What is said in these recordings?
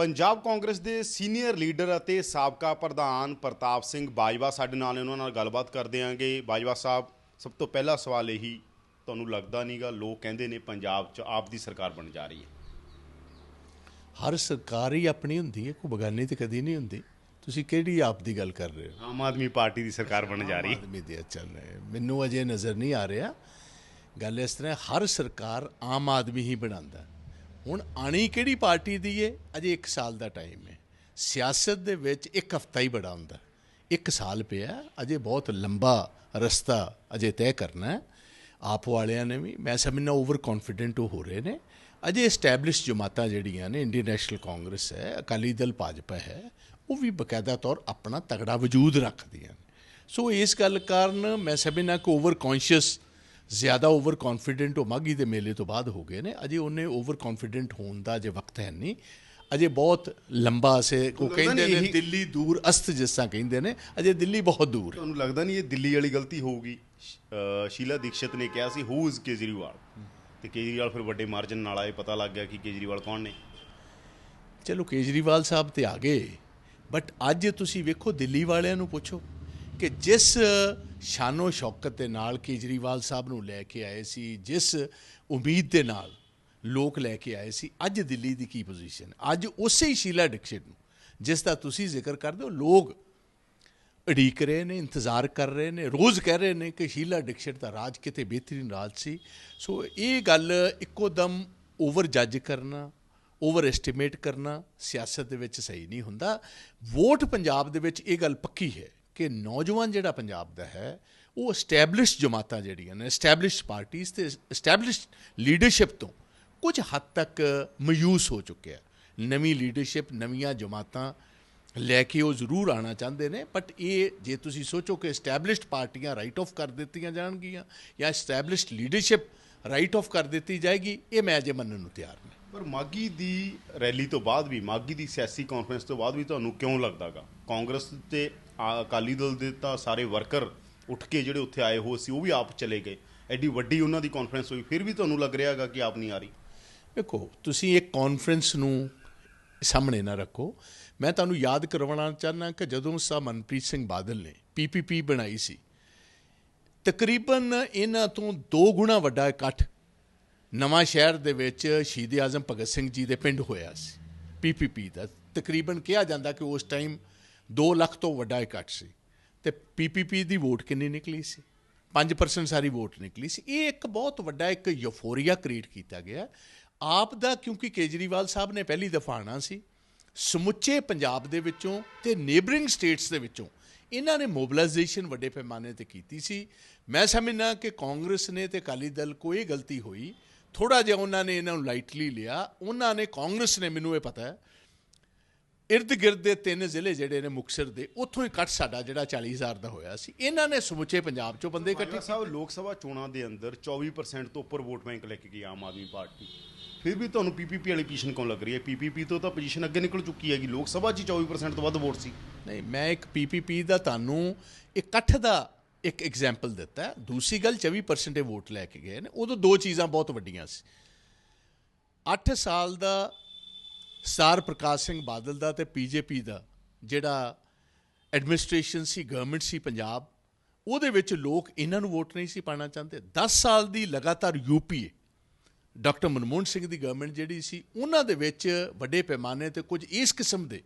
ਪੰਜਾਬ ਕਾਂਗਰਸ ਦੇ senior leader ਅਤੇ ਸਾਬਕਾ ਪ੍ਰਧਾਨ ਪ੍ਰਤਾਪ ਸਿੰਘ ਬਾਜਵਾ ਸਾਡੇ ਨਾਲ ਉਹਨਾਂ ਨਾਲ ਗੱਲਬਾਤ ਕਰਦੇ ਆਂਗੇ। ਬਾਜਵਾ ਸਾਹਿਬ ਸਭ ਤੋਂ ਪਹਿਲਾ ਸਵਾਲ ਇਹੀ ਤੁਹਾਨੂੰ ਲੱਗਦਾ ਨਹੀਂਗਾ ਲੋਕ ਕਹਿੰਦੇ ਨੇ ਪੰਜਾਬ 'ਚ ਆਪ ਦੀ ਸਰਕਾਰ ਬਣ ਜਾ ਰਹੀ ਹੈ। ਹਰ ਸਰਕਾਰ ਹੀ ਆਪਣੀ ਹੁੰਦੀ ਹੈ ਕੋਈ ਬਗਾਨੀ ਤੇ ਕਦੀ ਨਹੀਂ ਹੁੰਦੀ। ਤੁਸੀਂ ਕਿਹੜੀ ਆਪ ਦੀ ਗੱਲ ਕਰ ਰਹੇ ਹੋ? ਆਮ ਆਦਮੀ ਪਾਰਟੀ ਦੀ ਸਰਕਾਰ ਬਣ ਜਾ ਰਹੀ ਹੈ। ਆਦਮੀ ਦੇ ਚੱਲ ਰਹੇ ਮੈਨੂੰ ਅਜੇ ਨਜ਼ਰ ਨਹੀਂ ਆ ਰਿਹਾ। ਗੱਲ ਇਸ ਤਰ੍ਹਾਂ ਹਰ ਸਰਕਾਰ ਆਮ ਆਦਮੀ ਹੀ ਬਣਾਉਂਦਾ ਹੁਣ ਆਣੀ ਕਿਹੜੀ ਪਾਰਟੀ ਦੀ ਏ? ਅਜੇ 1 ਸਾਲ ਦਾ ਟਾਈਮ ਹੈ ਸਿਆਸਤ ਦੇ ਵਿੱਚ ਇੱਕ ਹਫਤਾ ਹੀ ਬੜਾ ਹੁੰਦਾ। ਇੱਕ ਸਾਲ ਪਿਆ, ਅਜੇ ਬਹੁਤ ਲੰਬਾ ਰਸਤਾ ਅਜੇ ਤੈਅ ਕਰਨਾ ਹੈ। ਆਪ ਵਾਲਿਆਂ ਨੇ ਵੀ, ਮੈਂ ਸਮਝਣਾ ਓਵਰ ਕੌਨਫੀਡੈਂਟ ਹੋ ਰਹੇ ਨੇ। ਅਜੇ ਐਸਟੈਬਲਿਸ਼ ਜਮਾਤਾਂ ਜਿਹੜੀਆਂ ਨੇ ਇੰਡੀਅਨ ਨੈਸ਼ਨਲ ਕਾਂਗਰਸ ਹੈ, ਅਕਾਲੀ ਦਲ ਭਾਜਪਾ ਹੈ, ਉਹ ਵੀ ਬਕਾਇਦਾ ਤੌਰ ਆਪਣਾ ਤਗੜਾ ਵਜੂਦ ਰੱਖਦੀਆਂ ਨੇ। ਸੋ ਇਸ ਗੱਲ ਕਾਰਨ ਮੈਂ ਸਮਝਣਾ ਕਿ ਓਵਰ ਕੌਨਸ਼ੀਅਸ ਜ਼ਿਆਦਾ ਓਵਰ ਕੌਨਫੀਡੈਂਟ ਉਹ ਮਾਗੀ ਦੇ ਮੇਲੇ ਤੋਂ ਬਾਅਦ ਹੋ ਗਏ ਨੇ। ਅਜੇ ਉਹਨੇ ਓਵਰ ਕੌਨਫੀਡੈਂਟ ਹੋਣ ਦਾ ਅਜੇ ਵਕਤ ਹੈ ਨਹੀਂ। ਅਜੇ ਬਹੁਤ ਲੰਬਾ ਸੇ ਉਹ ਕਹਿੰਦੇ ਨੇ ਦਿੱਲੀ ਦੂਰ ਅਸਤ ਜਿਸ ਤਰ੍ਹਾਂ ਕਹਿੰਦੇ ਨੇ ਅਜੇ ਦਿੱਲੀ ਬਹੁਤ ਦੂਰ। ਹੈ। ਤੁਹਾਨੂੰ ਲੱਗਦਾ ਨਹੀਂ ਇਹ ਦਿੱਲੀ ਵਾਲੀ ਗਲਤੀ ਹੋਊਗੀ? ਸ਼ੀਲਾ ਦੀਕਸ਼ਤ ਨੇ ਕਿਹਾ ਸੀ ਹੂ ਇਜ਼ ਕੇਜਰੀਵਾਲ? ਤੇ ਕੇਜਰੀਵਾਲ ਫਿਰ ਵੱਡੇ ਮਾਰਜਨ ਨਾਲ ਆਏ ਪਤਾ ਲੱਗ ਗਿਆ ਕਿ ਕੇਜਰੀਵਾਲ ਕੌਣ ਨੇ। ਚਲੋ ਕੇਜਰੀਵਾਲ ਸਾਹਿਬ ਤੇ ਆ ਗਏ ਬਟ ਅੱਜ ਤੁਸੀਂ ਵੇਖੋ ਦਿੱਲੀ ਵਾਲਿਆਂ ਨੂੰ ਪੁੱਛੋ ਕਿ ਜਿਸ ਸ਼ਾਨੋ ਸ਼ੌਕਤ ਦੇ ਨਾਲ ਕੇਜਰੀਵਾਲ ਸਾਹਿਬ ਨੂੰ ਲੈ ਕੇ ਆਏ ਸੀ, ਜਿਸ ਉਮੀਦ ਦੇ ਨਾਲ ਲੋਕ ਲੈ ਕੇ ਆਏ ਸੀ। ਅੱਜ ਦਿੱਲੀ ਦੀ ਕੀ ਪੋਜੀਸ਼ਨ ਅੱਜ ਉਸੇ ਹੀ ਸ਼ੀਲਾ ਡਿਕਸ਼ਿਤ ਨੂੰ, ਜਿਸ ਦਾ ਤੁਸੀਂ ਜ਼ਿਕਰ ਕਰਦੇ ਹੋ, ਲੋਕ ਉਡੀਕ ਰਹੇ ਨੇ, ਇੰਤਜ਼ਾਰ ਕਰ ਰਹੇ ਨੇ, ਰੋਜ਼ ਕਹਿ ਰਹੇ ਨੇ ਕਿ ਸ਼ੀਲਾ ਡਿਕਸ਼ਿਤ ਦਾ ਰਾਜ ਕਿਤੇ ਬਿਹਤਰੀਨ ਰਾਜ ਸੀ। ਸੋ ਇਹ ਗੱਲ ਇੱਕੋ ਦਮ ਓਵਰ ਜੱਜ ਕਰਨਾ ਓਵਰ ਐਸਟੀਮੇਟ ਕਰਨਾ ਸਿਆਸਤ ਦੇ ਵਿੱਚ ਸਹੀ ਨਹੀਂ ਹੁੰਦਾ। ਵੋਟ ਪੰਜਾਬ ਦੇ ਵਿੱਚ ਇਹ ਗੱਲ ਪੱਕੀ ਹੈ ਕਿ ਨੌਜਵਾਨ ਜਿਹੜਾ ਪੰਜਾਬ ਦਾ ਹੈ, ਉਹ ਐਸਟੈਬਲਿਸ਼ ਜਮਾਤਾਂ ਜਿਹੜੀਆਂ ਨੇ ਐਸਟੈਬਲਿਸ਼ ਪਾਰਟੀਆਂ ਤੇ ਐਸਟੈਬਲਿਸ਼ ਲੀਡਰਸ਼ਿਪ ਤੋਂ ਕੁਝ ਹੱਦ ਤੱਕ ਮਯੂਸ ਹੋ ਚੁੱਕਿਆ ਨਵੀਂ ਲੀਡਰਸ਼ਿਪ ਨਵੀਆਂ ਜਮਾਤਾਂ ਲੈ ਕੇ ਉਹ ਜ਼ਰੂਰ ਆਣਾ ਚਾਹੁੰਦੇ ਨੇ ਬਟ ਇਹ ਜੇ ਤੁਸੀਂ ਸੋਚੋ ਕਿ ਐਸਟੈਬਲਿਸ਼ਡ ਪਾਰਟੀਆਂ ਰਾਈਟ ਆਫ ਕਰ ਦਿੱਤੀਆਂ ਜਾਣਗੀਆਂ ਜਾਂ ਐਸਟੈਬਲਿਸ਼ਡ ਲੀਡਰਸ਼ਿਪ ਰਾਈਟ ਆਫ ਕਰ ਦਿੱਤੀ ਜਾਏਗੀ, ਇਹ ਮੈਂ ਅਜੇ ਮੰਨਣ ਨੂੰ ਤਿਆਰ ਨਹੀਂ। ਪਰ ਮਾਗੀ ਦੀ ਰੈਲੀ ਤੋਂ ਬਾਅਦ ਵੀ ਮਾਗੀ ਦੀ ਸਿਆਸੀ ਕਾਨਫਰੰਸ ਤੋਂ ਬਾਅਦ ਵੀ ਤੁਹਾਨੂੰ ਕਿਉਂ ਲੱਗਦਾਗਾ? ਕਾਂਗਰਸ ਤੇ ਅਕਾਲੀ ਦਲ ਦੇ ਤਾਂ ਸਾਰੇ ਵਰਕਰ ਉੱਠ ਕੇ ਜਿਹੜੇ ਉੱਥੇ ਆਏ ਹੋ ਸੀ, ਉਹ ਵੀ ਆਪ ਚਲੇ ਗਏ। ਐਡੀ ਵੱਡੀ ਉਹਨਾਂ ਦੀ ਕਾਨਫਰੰਸ ਹੋਈ, ਫਿਰ ਵੀ ਤੁਹਾਨੂੰ ਲੱਗ ਰਿਹਾ ਹੈਗਾ ਕਿ ਆਪ ਨਹੀਂ ਆ ਰਹੀ? ਵੇਖੋ ਤੁਸੀਂ ਇੱਕ ਕਾਨਫਰੰਸ ਨੂੰ ਸਾਹਮਣੇ ਨਾ ਰੱਖੋ। ਮੈਂ ਤੁਹਾਨੂੰ ਯਾਦ ਕਰਵਾਉਣਾ ਚਾਹੁੰਦਾ ਕਿ ਜਦੋਂ ਸਾ ਮਨਪ੍ਰੀਤ ਸਿੰਘ ਬਾਦਲ ਨੇ ਪੀਪੀਪੀ ਬਣਾਈ ਸੀ, ਤਕਰੀਬਨ ਇਹਨਾਂ ਤੋਂ ਦੋ ਗੁਣਾ ਵੱਡਾ ਇਕੱਠ ਨਵਾਂ ਸ਼ਹਿਰ ਦੇ ਵਿੱਚ ਸ਼ਹੀਦ ਆਜ਼ਮ ਭਗਤ ਸਿੰਘ ਜੀ ਦੇ ਪਿੰਡ ਹੋਇਆ ਸੀ। ਪੀਪੀਪੀ ਦਾ ਤਕਰੀਬਨ ਕਿਹਾ ਜਾਂਦਾ ਕਿ ਉਸ ਟਾਈਮ 2 ਲੱਖ ਤੋਂ ਵੱਡਾ ਇਕੱਠ ਸੀ। ਤੇ ਪੀਪੀਪੀ ਦੀ ਵੋਟ ਕਿੰਨੀ ਨਿਕਲੀ ਸੀ? 5% ਸਾਰੀ ਵੋਟ ਨਿਕਲੀ ਸੀ। ਇਹ ਇੱਕ ਬਹੁਤ ਵੱਡਾ ਇੱਕ ਯੂਫੋਰੀਆ ਕ੍ਰੀਏਟ ਕੀਤਾ ਗਿਆ। ਆਪ ਦਾ ਕਿਉਂਕਿ ਕੇਜਰੀਵਾਲ ਸਾਹਿਬ ਨੇ ਪਹਿਲੀ ਦਫਾ ਆਣਾ ਸੀ, ਸਮੁੱਚੇ ਪੰਜਾਬ ਦੇ ਵਿੱਚੋਂ ਤੇ ਨੇਬਰਿੰਗ ਸਟੇਟਸ ਦੇ ਵਿੱਚੋਂ ਇਹਨਾਂ ਨੇ ਮੋਬਿਲਾਈਜੇਸ਼ਨ ਵੱਡੇ ਪੈਮਾਨੇ ਤੇ ਕੀਤੀ ਸੀ। ਮੈਂ ਸਮਝਣਾ ਕਿ ਕਾਂਗਰਸ ਨੇ ਤੇ ਅਕਾਲੀ ਦਲ ਕੋਈ ਗਲਤੀ ਹੋਈ ਥੋੜਾ ਜਿਹਾ ਉਹਨਾਂ ਨੇ ਇਹਨਾਂ ਨੂੰ ਲਾਈਟਲੀ ਲਿਆ। ਉਹਨਾਂ ਨੇ, ਕਾਂਗਰਸ ਨੇ, ਮੈਨੂੰ ਇਹ ਪਤਾ ਹੈ ਇਰਦ ਗਿਰਦ ਦੇ ਤਿੰਨ ਜ਼ਿਲ੍ਹੇ ਜਿਹੜੇ ਨੇ ਮੁਕਸਰ ਦੇ ਉੱਥੋਂ ਹੀ ਕੱਟ ਸਾਡਾ ਜਿਹੜਾ 40000 ਦਾ ਹੋਇਆ ਸੀ। ਇਹਨਾਂ ਨੇ ਸਮੁੱਚੇ ਪੰਜਾਬ ਚੋਂ ਬੰਦੇ ਇਕੱਠੇ ਸਾਹਿਬ ਲੋਕ ਸਭਾ ਚੋਣਾਂ ਦੇ ਅੰਦਰ 24% ਤੋਂ ਉੱਪਰ ਵੋਟ ਬੈਂਕ ਲੈ ਕੇ ਗਈ ਆਮ ਆਦਮੀ ਪਾਰਟੀ। ਫਿਰ ਵੀ ਤੁਹਾਨੂੰ ਪੀਪੀਪੀ ਵਾਲੀ ਪੋਜੀਸ਼ਨ ਕਿਉਂ ਲੱਗ ਰਹੀ ਹੈ? ਪੀਪੀਪੀ ਤੋਂ ਤਾਂ ਪੋਜੀਸ਼ਨ ਅੱਗੇ ਨਿਕਲ ਚੁੱਕੀ ਹੈਗੀ। ਲੋਕ ਸਭਾ 'ਚ ਹੀ 24% ਤੋਂ ਵੱਧ ਵੋਟ ਸੀ। ਨਹੀਂ ਮੈਂ ਇੱਕ ਪੀਪੀਪੀ ਦਾ ਤੁਹਾਨੂੰ ਇਕੱਠ ਦਾ ਇੱਕ ਐਗਜ਼ਾਮਪਲ ਦਿੱਤਾ। ਹੈ। ਦੂਸਰੀ ਗੱਲ 24% ਇਹ ਵੋਟ ਲੈ ਕੇ ਗਏ ਨੇ। ਉਦੋਂ ਦੋ ਚੀਜ਼ਾਂ ਬਹੁਤ ਵੱਡੀਆਂ ਸੀ। 8 ਸਾਲ ਦਾ ਸਰ ਪ੍ਰਕਾਸ਼ ਸਿੰਘ ਬਾਦਲ ਦਾ ਤੇ ਪੀਜੇਪੀ ਦਾ ਜਿਹੜਾ ਐਡਮਿਨਿਸਟ੍ਰੇਸ਼ਨ ਸੀ ਗਵਰਨਮੈਂਟ ਸੀ ਪੰਜਾਬ, ਉਹਦੇ ਵਿੱਚ ਲੋਕ ਇਹਨਾਂ ਨੂੰ ਵੋਟ ਨਹੀਂ ਸੀ ਪਾਣਾ ਚਾਹੁੰਦੇ। 10 ਸਾਲ ਦੀ ਲਗਾਤਾਰ ਯੂਪੀਏ ਡਾਕਟਰ ਮਨਮੋਹਨ ਸਿੰਘ ਦੀ ਗਵਰਨਮੈਂਟ ਜਿਹੜੀ ਸੀ, ਉਹਨਾਂ ਦੇ ਵਿੱਚ ਵੱਡੇ ਪੈਮਾਨੇ ਤੇ ਕੁਝ ਇਸ ਕਿਸਮ ਦੇ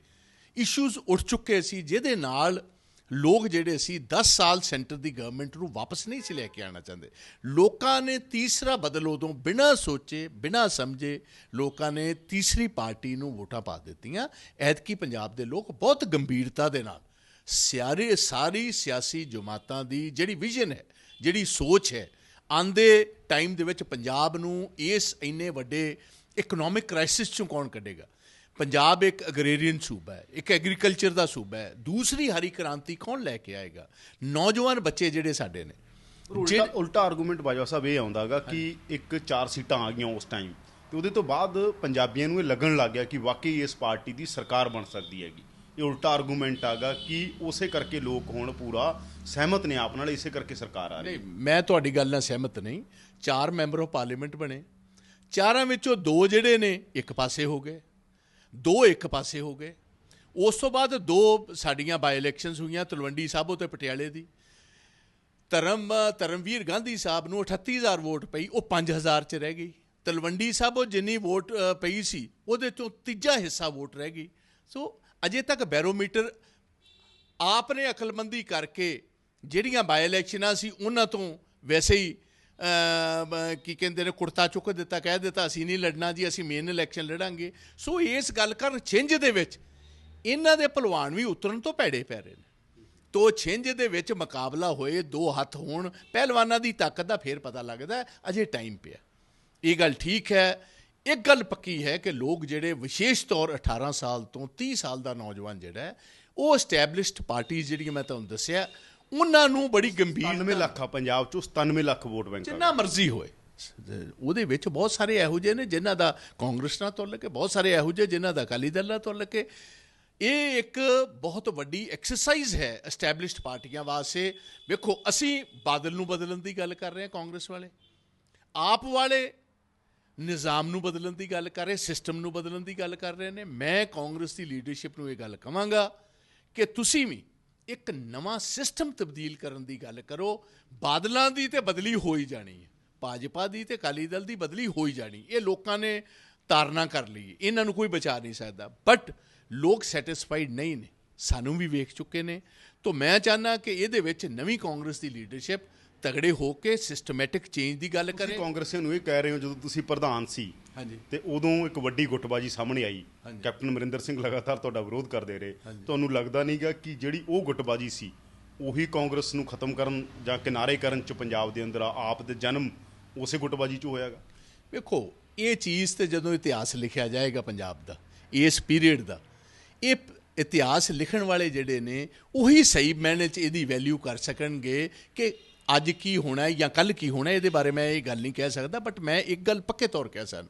ਇਸ਼ੂਜ਼ ਉੱਠ ਚੁੱਕੇ ਸੀ, ਜਿਹਦੇ ਨਾਲ ਲੋਕ ਜਿਹੜੇ ਸੀ 10 ਸਾਲ ਸੈਂਟਰ ਦੀ ਗਵਰਨਮੈਂਟ ਨੂੰ ਵਾਪਸ ਨਹੀਂ ਸੀ ਲੈ ਕੇ ਆਉਣਾ ਚਾਹੁੰਦੇ। ਲੋਕਾਂ ਨੇ ਤੀਸਰਾ ਬਦਲ ਉਦੋਂ ਬਿਨਾਂ ਸੋਚੇ, ਬਿਨਾਂ ਸਮਝੇ ਲੋਕਾਂ ਨੇ ਤੀਸਰੀ ਪਾਰਟੀ ਨੂੰ ਵੋਟਾਂ ਪਾ ਦਿੱਤੀਆਂ। ਐਤਕੀ ਪੰਜਾਬ ਦੇ ਲੋਕ ਬਹੁਤ ਗੰਭੀਰਤਾ ਦੇ ਨਾਲ ਸਿਆਰੇ, ਸਾਰੀ ਸਿਆਸੀ ਜਮਾਤਾਂ ਦੀ ਜਿਹੜੀ ਵਿਜ਼ਨ ਹੈ, ਜਿਹੜੀ ਸੋਚ ਹੈ, ਆਂਦੇ ਟਾਈਮ ਦੇ ਵਿੱਚ ਪੰਜਾਬ ਨੂੰ ਇਸ ਇੰਨੇ ਵੱਡੇ ਇਕਨੋਮਿਕ ਕ੍ਰਾਈਸਿਸ ਚੋਂ ਕੌਣ ਕੱਢੇਗਾ? ਪੰਜਾਬ ਇੱਕ ਅਗਰੇਰੀਅਨ ਸੂਬਾ ਹੈ ਇੱਕ ਐਗਰੀਕਲਚਰ ਦਾ ਸੂਬਾ ਹੈ। ਦੂਸਰੀ ਹਰੀ ਕ੍ਰਾਂਤੀ ਕੌਣ ਲੈ ਕੇ ਆਏਗਾ? ਨੌਜਵਾਨ ਬੱਚੇ ਜਿਹੜੇ ਸਾਡੇ ਨੇ ਉਲਟਾ ਉਲਟਾ ਆਰਗੂਮੈਂਟ ਬਾਜਵਾ ਸਾਹਿਬ ਇਹ ਆਉਂਦਾਗਾ ਕਿ ਇੱਕ ਚਾਰ ਸੀਟਾਂ ਆ ਗਈਆਂ ਉਸ ਟਾਈਮ ਤੇ ਉਹਦੇ ਤੋਂ ਬਾਅਦ ਪੰਜਾਬੀਆਂ ਨੂੰ ਇਹ ਲੱਗਣ ਲੱਗ ਗਿਆ ਕਿ ਵਾਕਈ ਇਸ ਪਾਰਟੀ ਦੀ ਸਰਕਾਰ ਬਣ ਸਕਦੀ ਹੈਗੀ। ਇਹ ਉਲਟਾ ਆਰਗੂਮੈਂਟ ਆਗਾ ਕਿ ਉਸੇ ਕਰਕੇ ਲੋਕ ਹੁਣ ਪੂਰਾ ਸਹਿਮਤ ਨੇ ਆਪ ਨਾਲ ਇਸੇ ਕਰਕੇ ਸਰਕਾਰ ਆ ਰਹੀ ਨਹੀਂ ਮੈਂ ਤੁਹਾਡੀ ਗੱਲ ਨਾਲ ਸਹਿਮਤ ਨਹੀਂ। ਚਾਰ ਮੈਂਬਰ ਆਫ ਪਾਰਲੀਮੈਂਟ ਬਣੇ। ਚਾਰਾਂ ਵਿੱਚੋਂ ਦੋ ਜਿਹੜੇ ਨੇ ਇੱਕ ਪਾਸੇ ਹੋ ਗਏ। ਦੋ ਇੱਕ ਪਾਸੇ ਹੋ ਗਏ। ਉਸ ਤੋਂ ਬਾਅਦ ਦੋ ਸਾਡੀਆਂ ਬਾਈ ਇਲੈਕਸ਼ਨਸ ਹੋਈਆਂ, ਤਲਵੰਡੀ ਸਾਬੋ ਤੇ ਪਟਿਆਲੇ ਦੀ। ਧਰਮ, ਧਰਮਵੀਰ ਗਾਂਧੀ ਸਾਹਿਬ ਨੂੰ 38000 ਵੋਟ ਪਈ, ਉਹ 5000 ਚ ਰਹਿ ਗਈ। ਤਲਵੰਡੀ ਸਾਬੋ ਜਿੰਨੀ ਵੋਟ ਪਈ ਸੀ, ਉਹਦੇ ਚੋਂ ਤੀਜਾ ਹਿੱਸਾ ਵੋਟ ਰਹਿ ਗਈ। ਸੋ ਅਜੇ ਤੱਕ ਬੈਰੋਮੀਟਰ ਆਪ ਨੇ ਅਕਲਮੰਦੀ ਕਰਕੇ ਜਿਹੜੀਆਂ ਬਾਈ ਇਲੈਕਸ਼ਨਾਂ ਸੀ, ਉਹਨਾਂ ਤੋਂ ਵੈਸੇ ਹੀ ਕੀ ਕਹਿੰਦੇ ਨੇ, ਕੁੜਤਾ ਚੁੱਕ ਦਿੱਤਾ, ਕਹਿ ਦਿੱਤਾ, ਅਸੀਂ ਨਹੀਂ ਲੜਨਾ ਜੀ, ਅਸੀਂ ਮੇਨ ਇਲੈਕਸ਼ਨ ਲੜਾਂਗੇ। ਸੋ ਇਸ ਗੱਲ ਕਰਨ ਛਿੰਝ ਦੇ ਵਿੱਚ ਇਹਨਾਂ ਦੇ ਭਲਵਾਨ ਵੀ ਉਤਰਨ ਤੋਂ ਭੈੜੇ ਪੈ ਰਹੇ ਨੇ। ਤੋ ਛਿੰਝ ਦੇ ਵਿੱਚ ਮੁਕਾਬਲਾ ਹੋਏ, ਦੋ ਹੱਥ ਹੋਣ, ਪਹਿਲਵਾਨਾਂ ਦੀ ਤਾਕਤ ਦਾ ਫੇਰ ਪਤਾ ਲੱਗਦਾ ਅਜੇ ਟਾਈਮ ਪਿਆ। ਇਹ ਗੱਲ ਠੀਕ ਹੈ, ਇੱਕ ਗੱਲ ਪੱਕੀ ਹੈ ਕਿ ਲੋਕ ਜਿਹੜੇ ਵਿਸ਼ੇਸ਼ ਤੌਰ 18 ਸਾਲ ਤੋਂ 30 ਸਾਲ ਦਾ ਨੌਜਵਾਨ ਜਿਹੜਾ ਉਹ ਐਸਟੈਬਲਿਸ਼ਡ ਪਾਰਟੀਆਂ ਜਿਹੜੀਆਂ ਮੈਂ ਤੁਹਾਨੂੰ ਦੱਸਿਆ ਉਹਨਾਂ ਨੂੰ ਬੜੀ ਗੰਭੀਰ 99 ਲੱਖ ਆ ਪੰਜਾਬ ਚੋਂ 97 ਲੱਖ ਵੋਟ ਬੈਂਕ ਜਿੰਨਾ ਮਰਜ਼ੀ ਹੋਏ। ਉਹਦੇ ਵਿੱਚ ਬਹੁਤ ਸਾਰੇ ਇਹੋ ਜਿਹੇ ਨੇ ਜਿਨ੍ਹਾਂ ਦਾ ਕਾਂਗਰਸ ਨਾਲ ਤੁਲਕ ਹੈ ਬਹੁਤ ਸਾਰੇ ਇਹੋ ਜਿਹੇ ਜਿਨ੍ਹਾਂ ਦਾ ਅਕਾਲੀ ਦਲ ਨਾਲ ਤੁਲਕ ਹੈ ਇਹ ਇੱਕ ਬਹੁਤ ਵੱਡੀ ਐਕਸਰਸਾਈਜ਼ ਹੈ ਐਸਟੈਬਲਿਸ਼ਡ ਪਾਰਟੀਆਂ ਵਾਸਤੇ। ਵੇਖੋ ਅਸੀਂ ਬਾਦਲ ਨੂੰ ਬਦਲਣ ਦੀ ਗੱਲ ਕਰ ਰਹੇ ਹਾਂ ਕਾਂਗਰਸ ਵਾਲੇ। ਆਪ ਵਾਲੇ ਨਿਜ਼ਾਮ ਨੂੰ ਬਦਲਣ ਦੀ ਗੱਲ ਕਰ ਰਹੇ ਸਿਸਟਮ ਨੂੰ ਬਦਲਣ ਦੀ ਗੱਲ ਕਰ ਰਹੇ ਨੇ। ਮੈਂ ਕਾਂਗਰਸ ਦੀ ਲੀਡਰਸ਼ਿਪ ਨੂੰ ਇਹ ਗੱਲ ਕਵਾਂਗਾ ਕਿ ਤੁਸੀਂ ਵੀ ਇੱਕ ਨਵਾਂ ਸਿਸਟਮ ਤਬਦੀਲ ਕਰਨ ਦੀ ਗੱਲ ਕਰੋ, ਬਾਦਲਾਂ ਦੀ ਤੇ ਬਦਲੀ ਹੋ ਹੀ ਜਾਣੀ ਹੈ। ਭਾਜਪਾ ਦੀ ਤੇ ਅਕਾਲੀ ਦਲ ਦੀ ਬਦਲੀ ਹੋ ਹੀ ਜਾਣੀ। ਇਹ ਲੋਕਾਂ ਨੇ ਤਾਰਨਾ ਕਰ ਲਈ। ਇਹਨਾਂ ਨੂੰ ਕੋਈ ਬਚਾ ਨਹੀਂ ਸਕਦਾ। ਬਟ ਲੋਕ ਸੈਟੀਸਫਾਈਡ ਨਹੀਂ ਨੇ। ਸਾਨੂੰ ਵੀ ਵੇਖ ਚੁੱਕੇ ਨੇ। ਤਾਂ ਮੈਂ ਚਾਹਨਾ ਕਿ ਇਹਦੇ ਵਿੱਚ ਨਵੀਂ ਕਾਂਗਰਸ ਦੀ ਲੀਡਰਸ਼ਿਪ ਤਗੜੇ ਹੋ ਕੇ ਸਿਸਟਮੈਟਿਕ ਚੇਂਜ ਦੀ ਗੱਲ ਕਰੇ। ਤੁਸੀਂ ਕਾਂਗਰਸੀਆਂ ਨੂੰ ਇਹ ਕਹਿ ਰਹੇ ਹੋ ਜਦੋਂ ਤੁਸੀਂ ਪ੍ਰਧਾਨ ਸੀ। ਹਾਂਜੀ। ਤੇ ਉਦੋਂ ਇੱਕ ਵੱਡੀ ਗੁੱਟਬਾਜੀ ਸਾਹਮਣੇ ਆਈ। ਕੈਪਟਨ ਅਮਰਿੰਦਰ ਸਿੰਘ ਲਗਾਤਾਰ ਤੁਹਾਡਾ ਵਿਰੋਧ ਕਰਦੇ ਰਹੇ। ਤੁਹਾਨੂੰ ਲੱਗਦਾ ਨਹੀਂਗਾ ਕਿ ਜਿਹੜੀ ਉਹ ਗੁੱਟਬਾਜੀ ਸੀ ਉਹੀ ਕਾਂਗਰਸ ਨੂੰ ਖਤਮ ਕਰਨ ਜਾਂ ਕਿਨਾਰੇ ਕਰਨ ਚ ਪੰਜਾਬ ਦੇ ਅੰਦਰ ਆਪ ਦੇ ਜਨਮ ਉਸੇ ਗੁੱਟਬਾਜੀ ਚ ਹੋਇਆਗਾ? ਵੇਖੋ ਇਹ ਚੀਜ਼ ਤੇ ਜਦੋਂ ਇਤਿਹਾਸ ਲਿਖਿਆ ਜਾਏਗਾ ਪੰਜਾਬ ਦਾ ਇਸ ਪੀਰੀਅਡ ਦਾ ਇਹ ਇਤਿਹਾਸ ਲਿਖਣ ਵਾਲੇ ਜਿਹੜੇ ਨੇ, ਉਹੀ ਸਹੀ ਮੈਨੇ ਚ ਇਹਦੀ ਵੈਲਿਊ ਕਰ ਸਕਣਗੇ ਕਿ ਅੱਜ ਕੀ ਹੋਣਾ ਜਾਂ ਕੱਲ ਕੀ ਹੋਣਾ ਇਹਦੇ ਬਾਰੇ ਮੈਂ ਇਹ ਗੱਲ ਨਹੀਂ ਕਹਿ ਸਕਦਾ ਬਟ ਮੈਂ ਇੱਕ ਗੱਲ ਪੱਕੇ ਤੌਰ ਕਹਿ ਸਕਦਾ।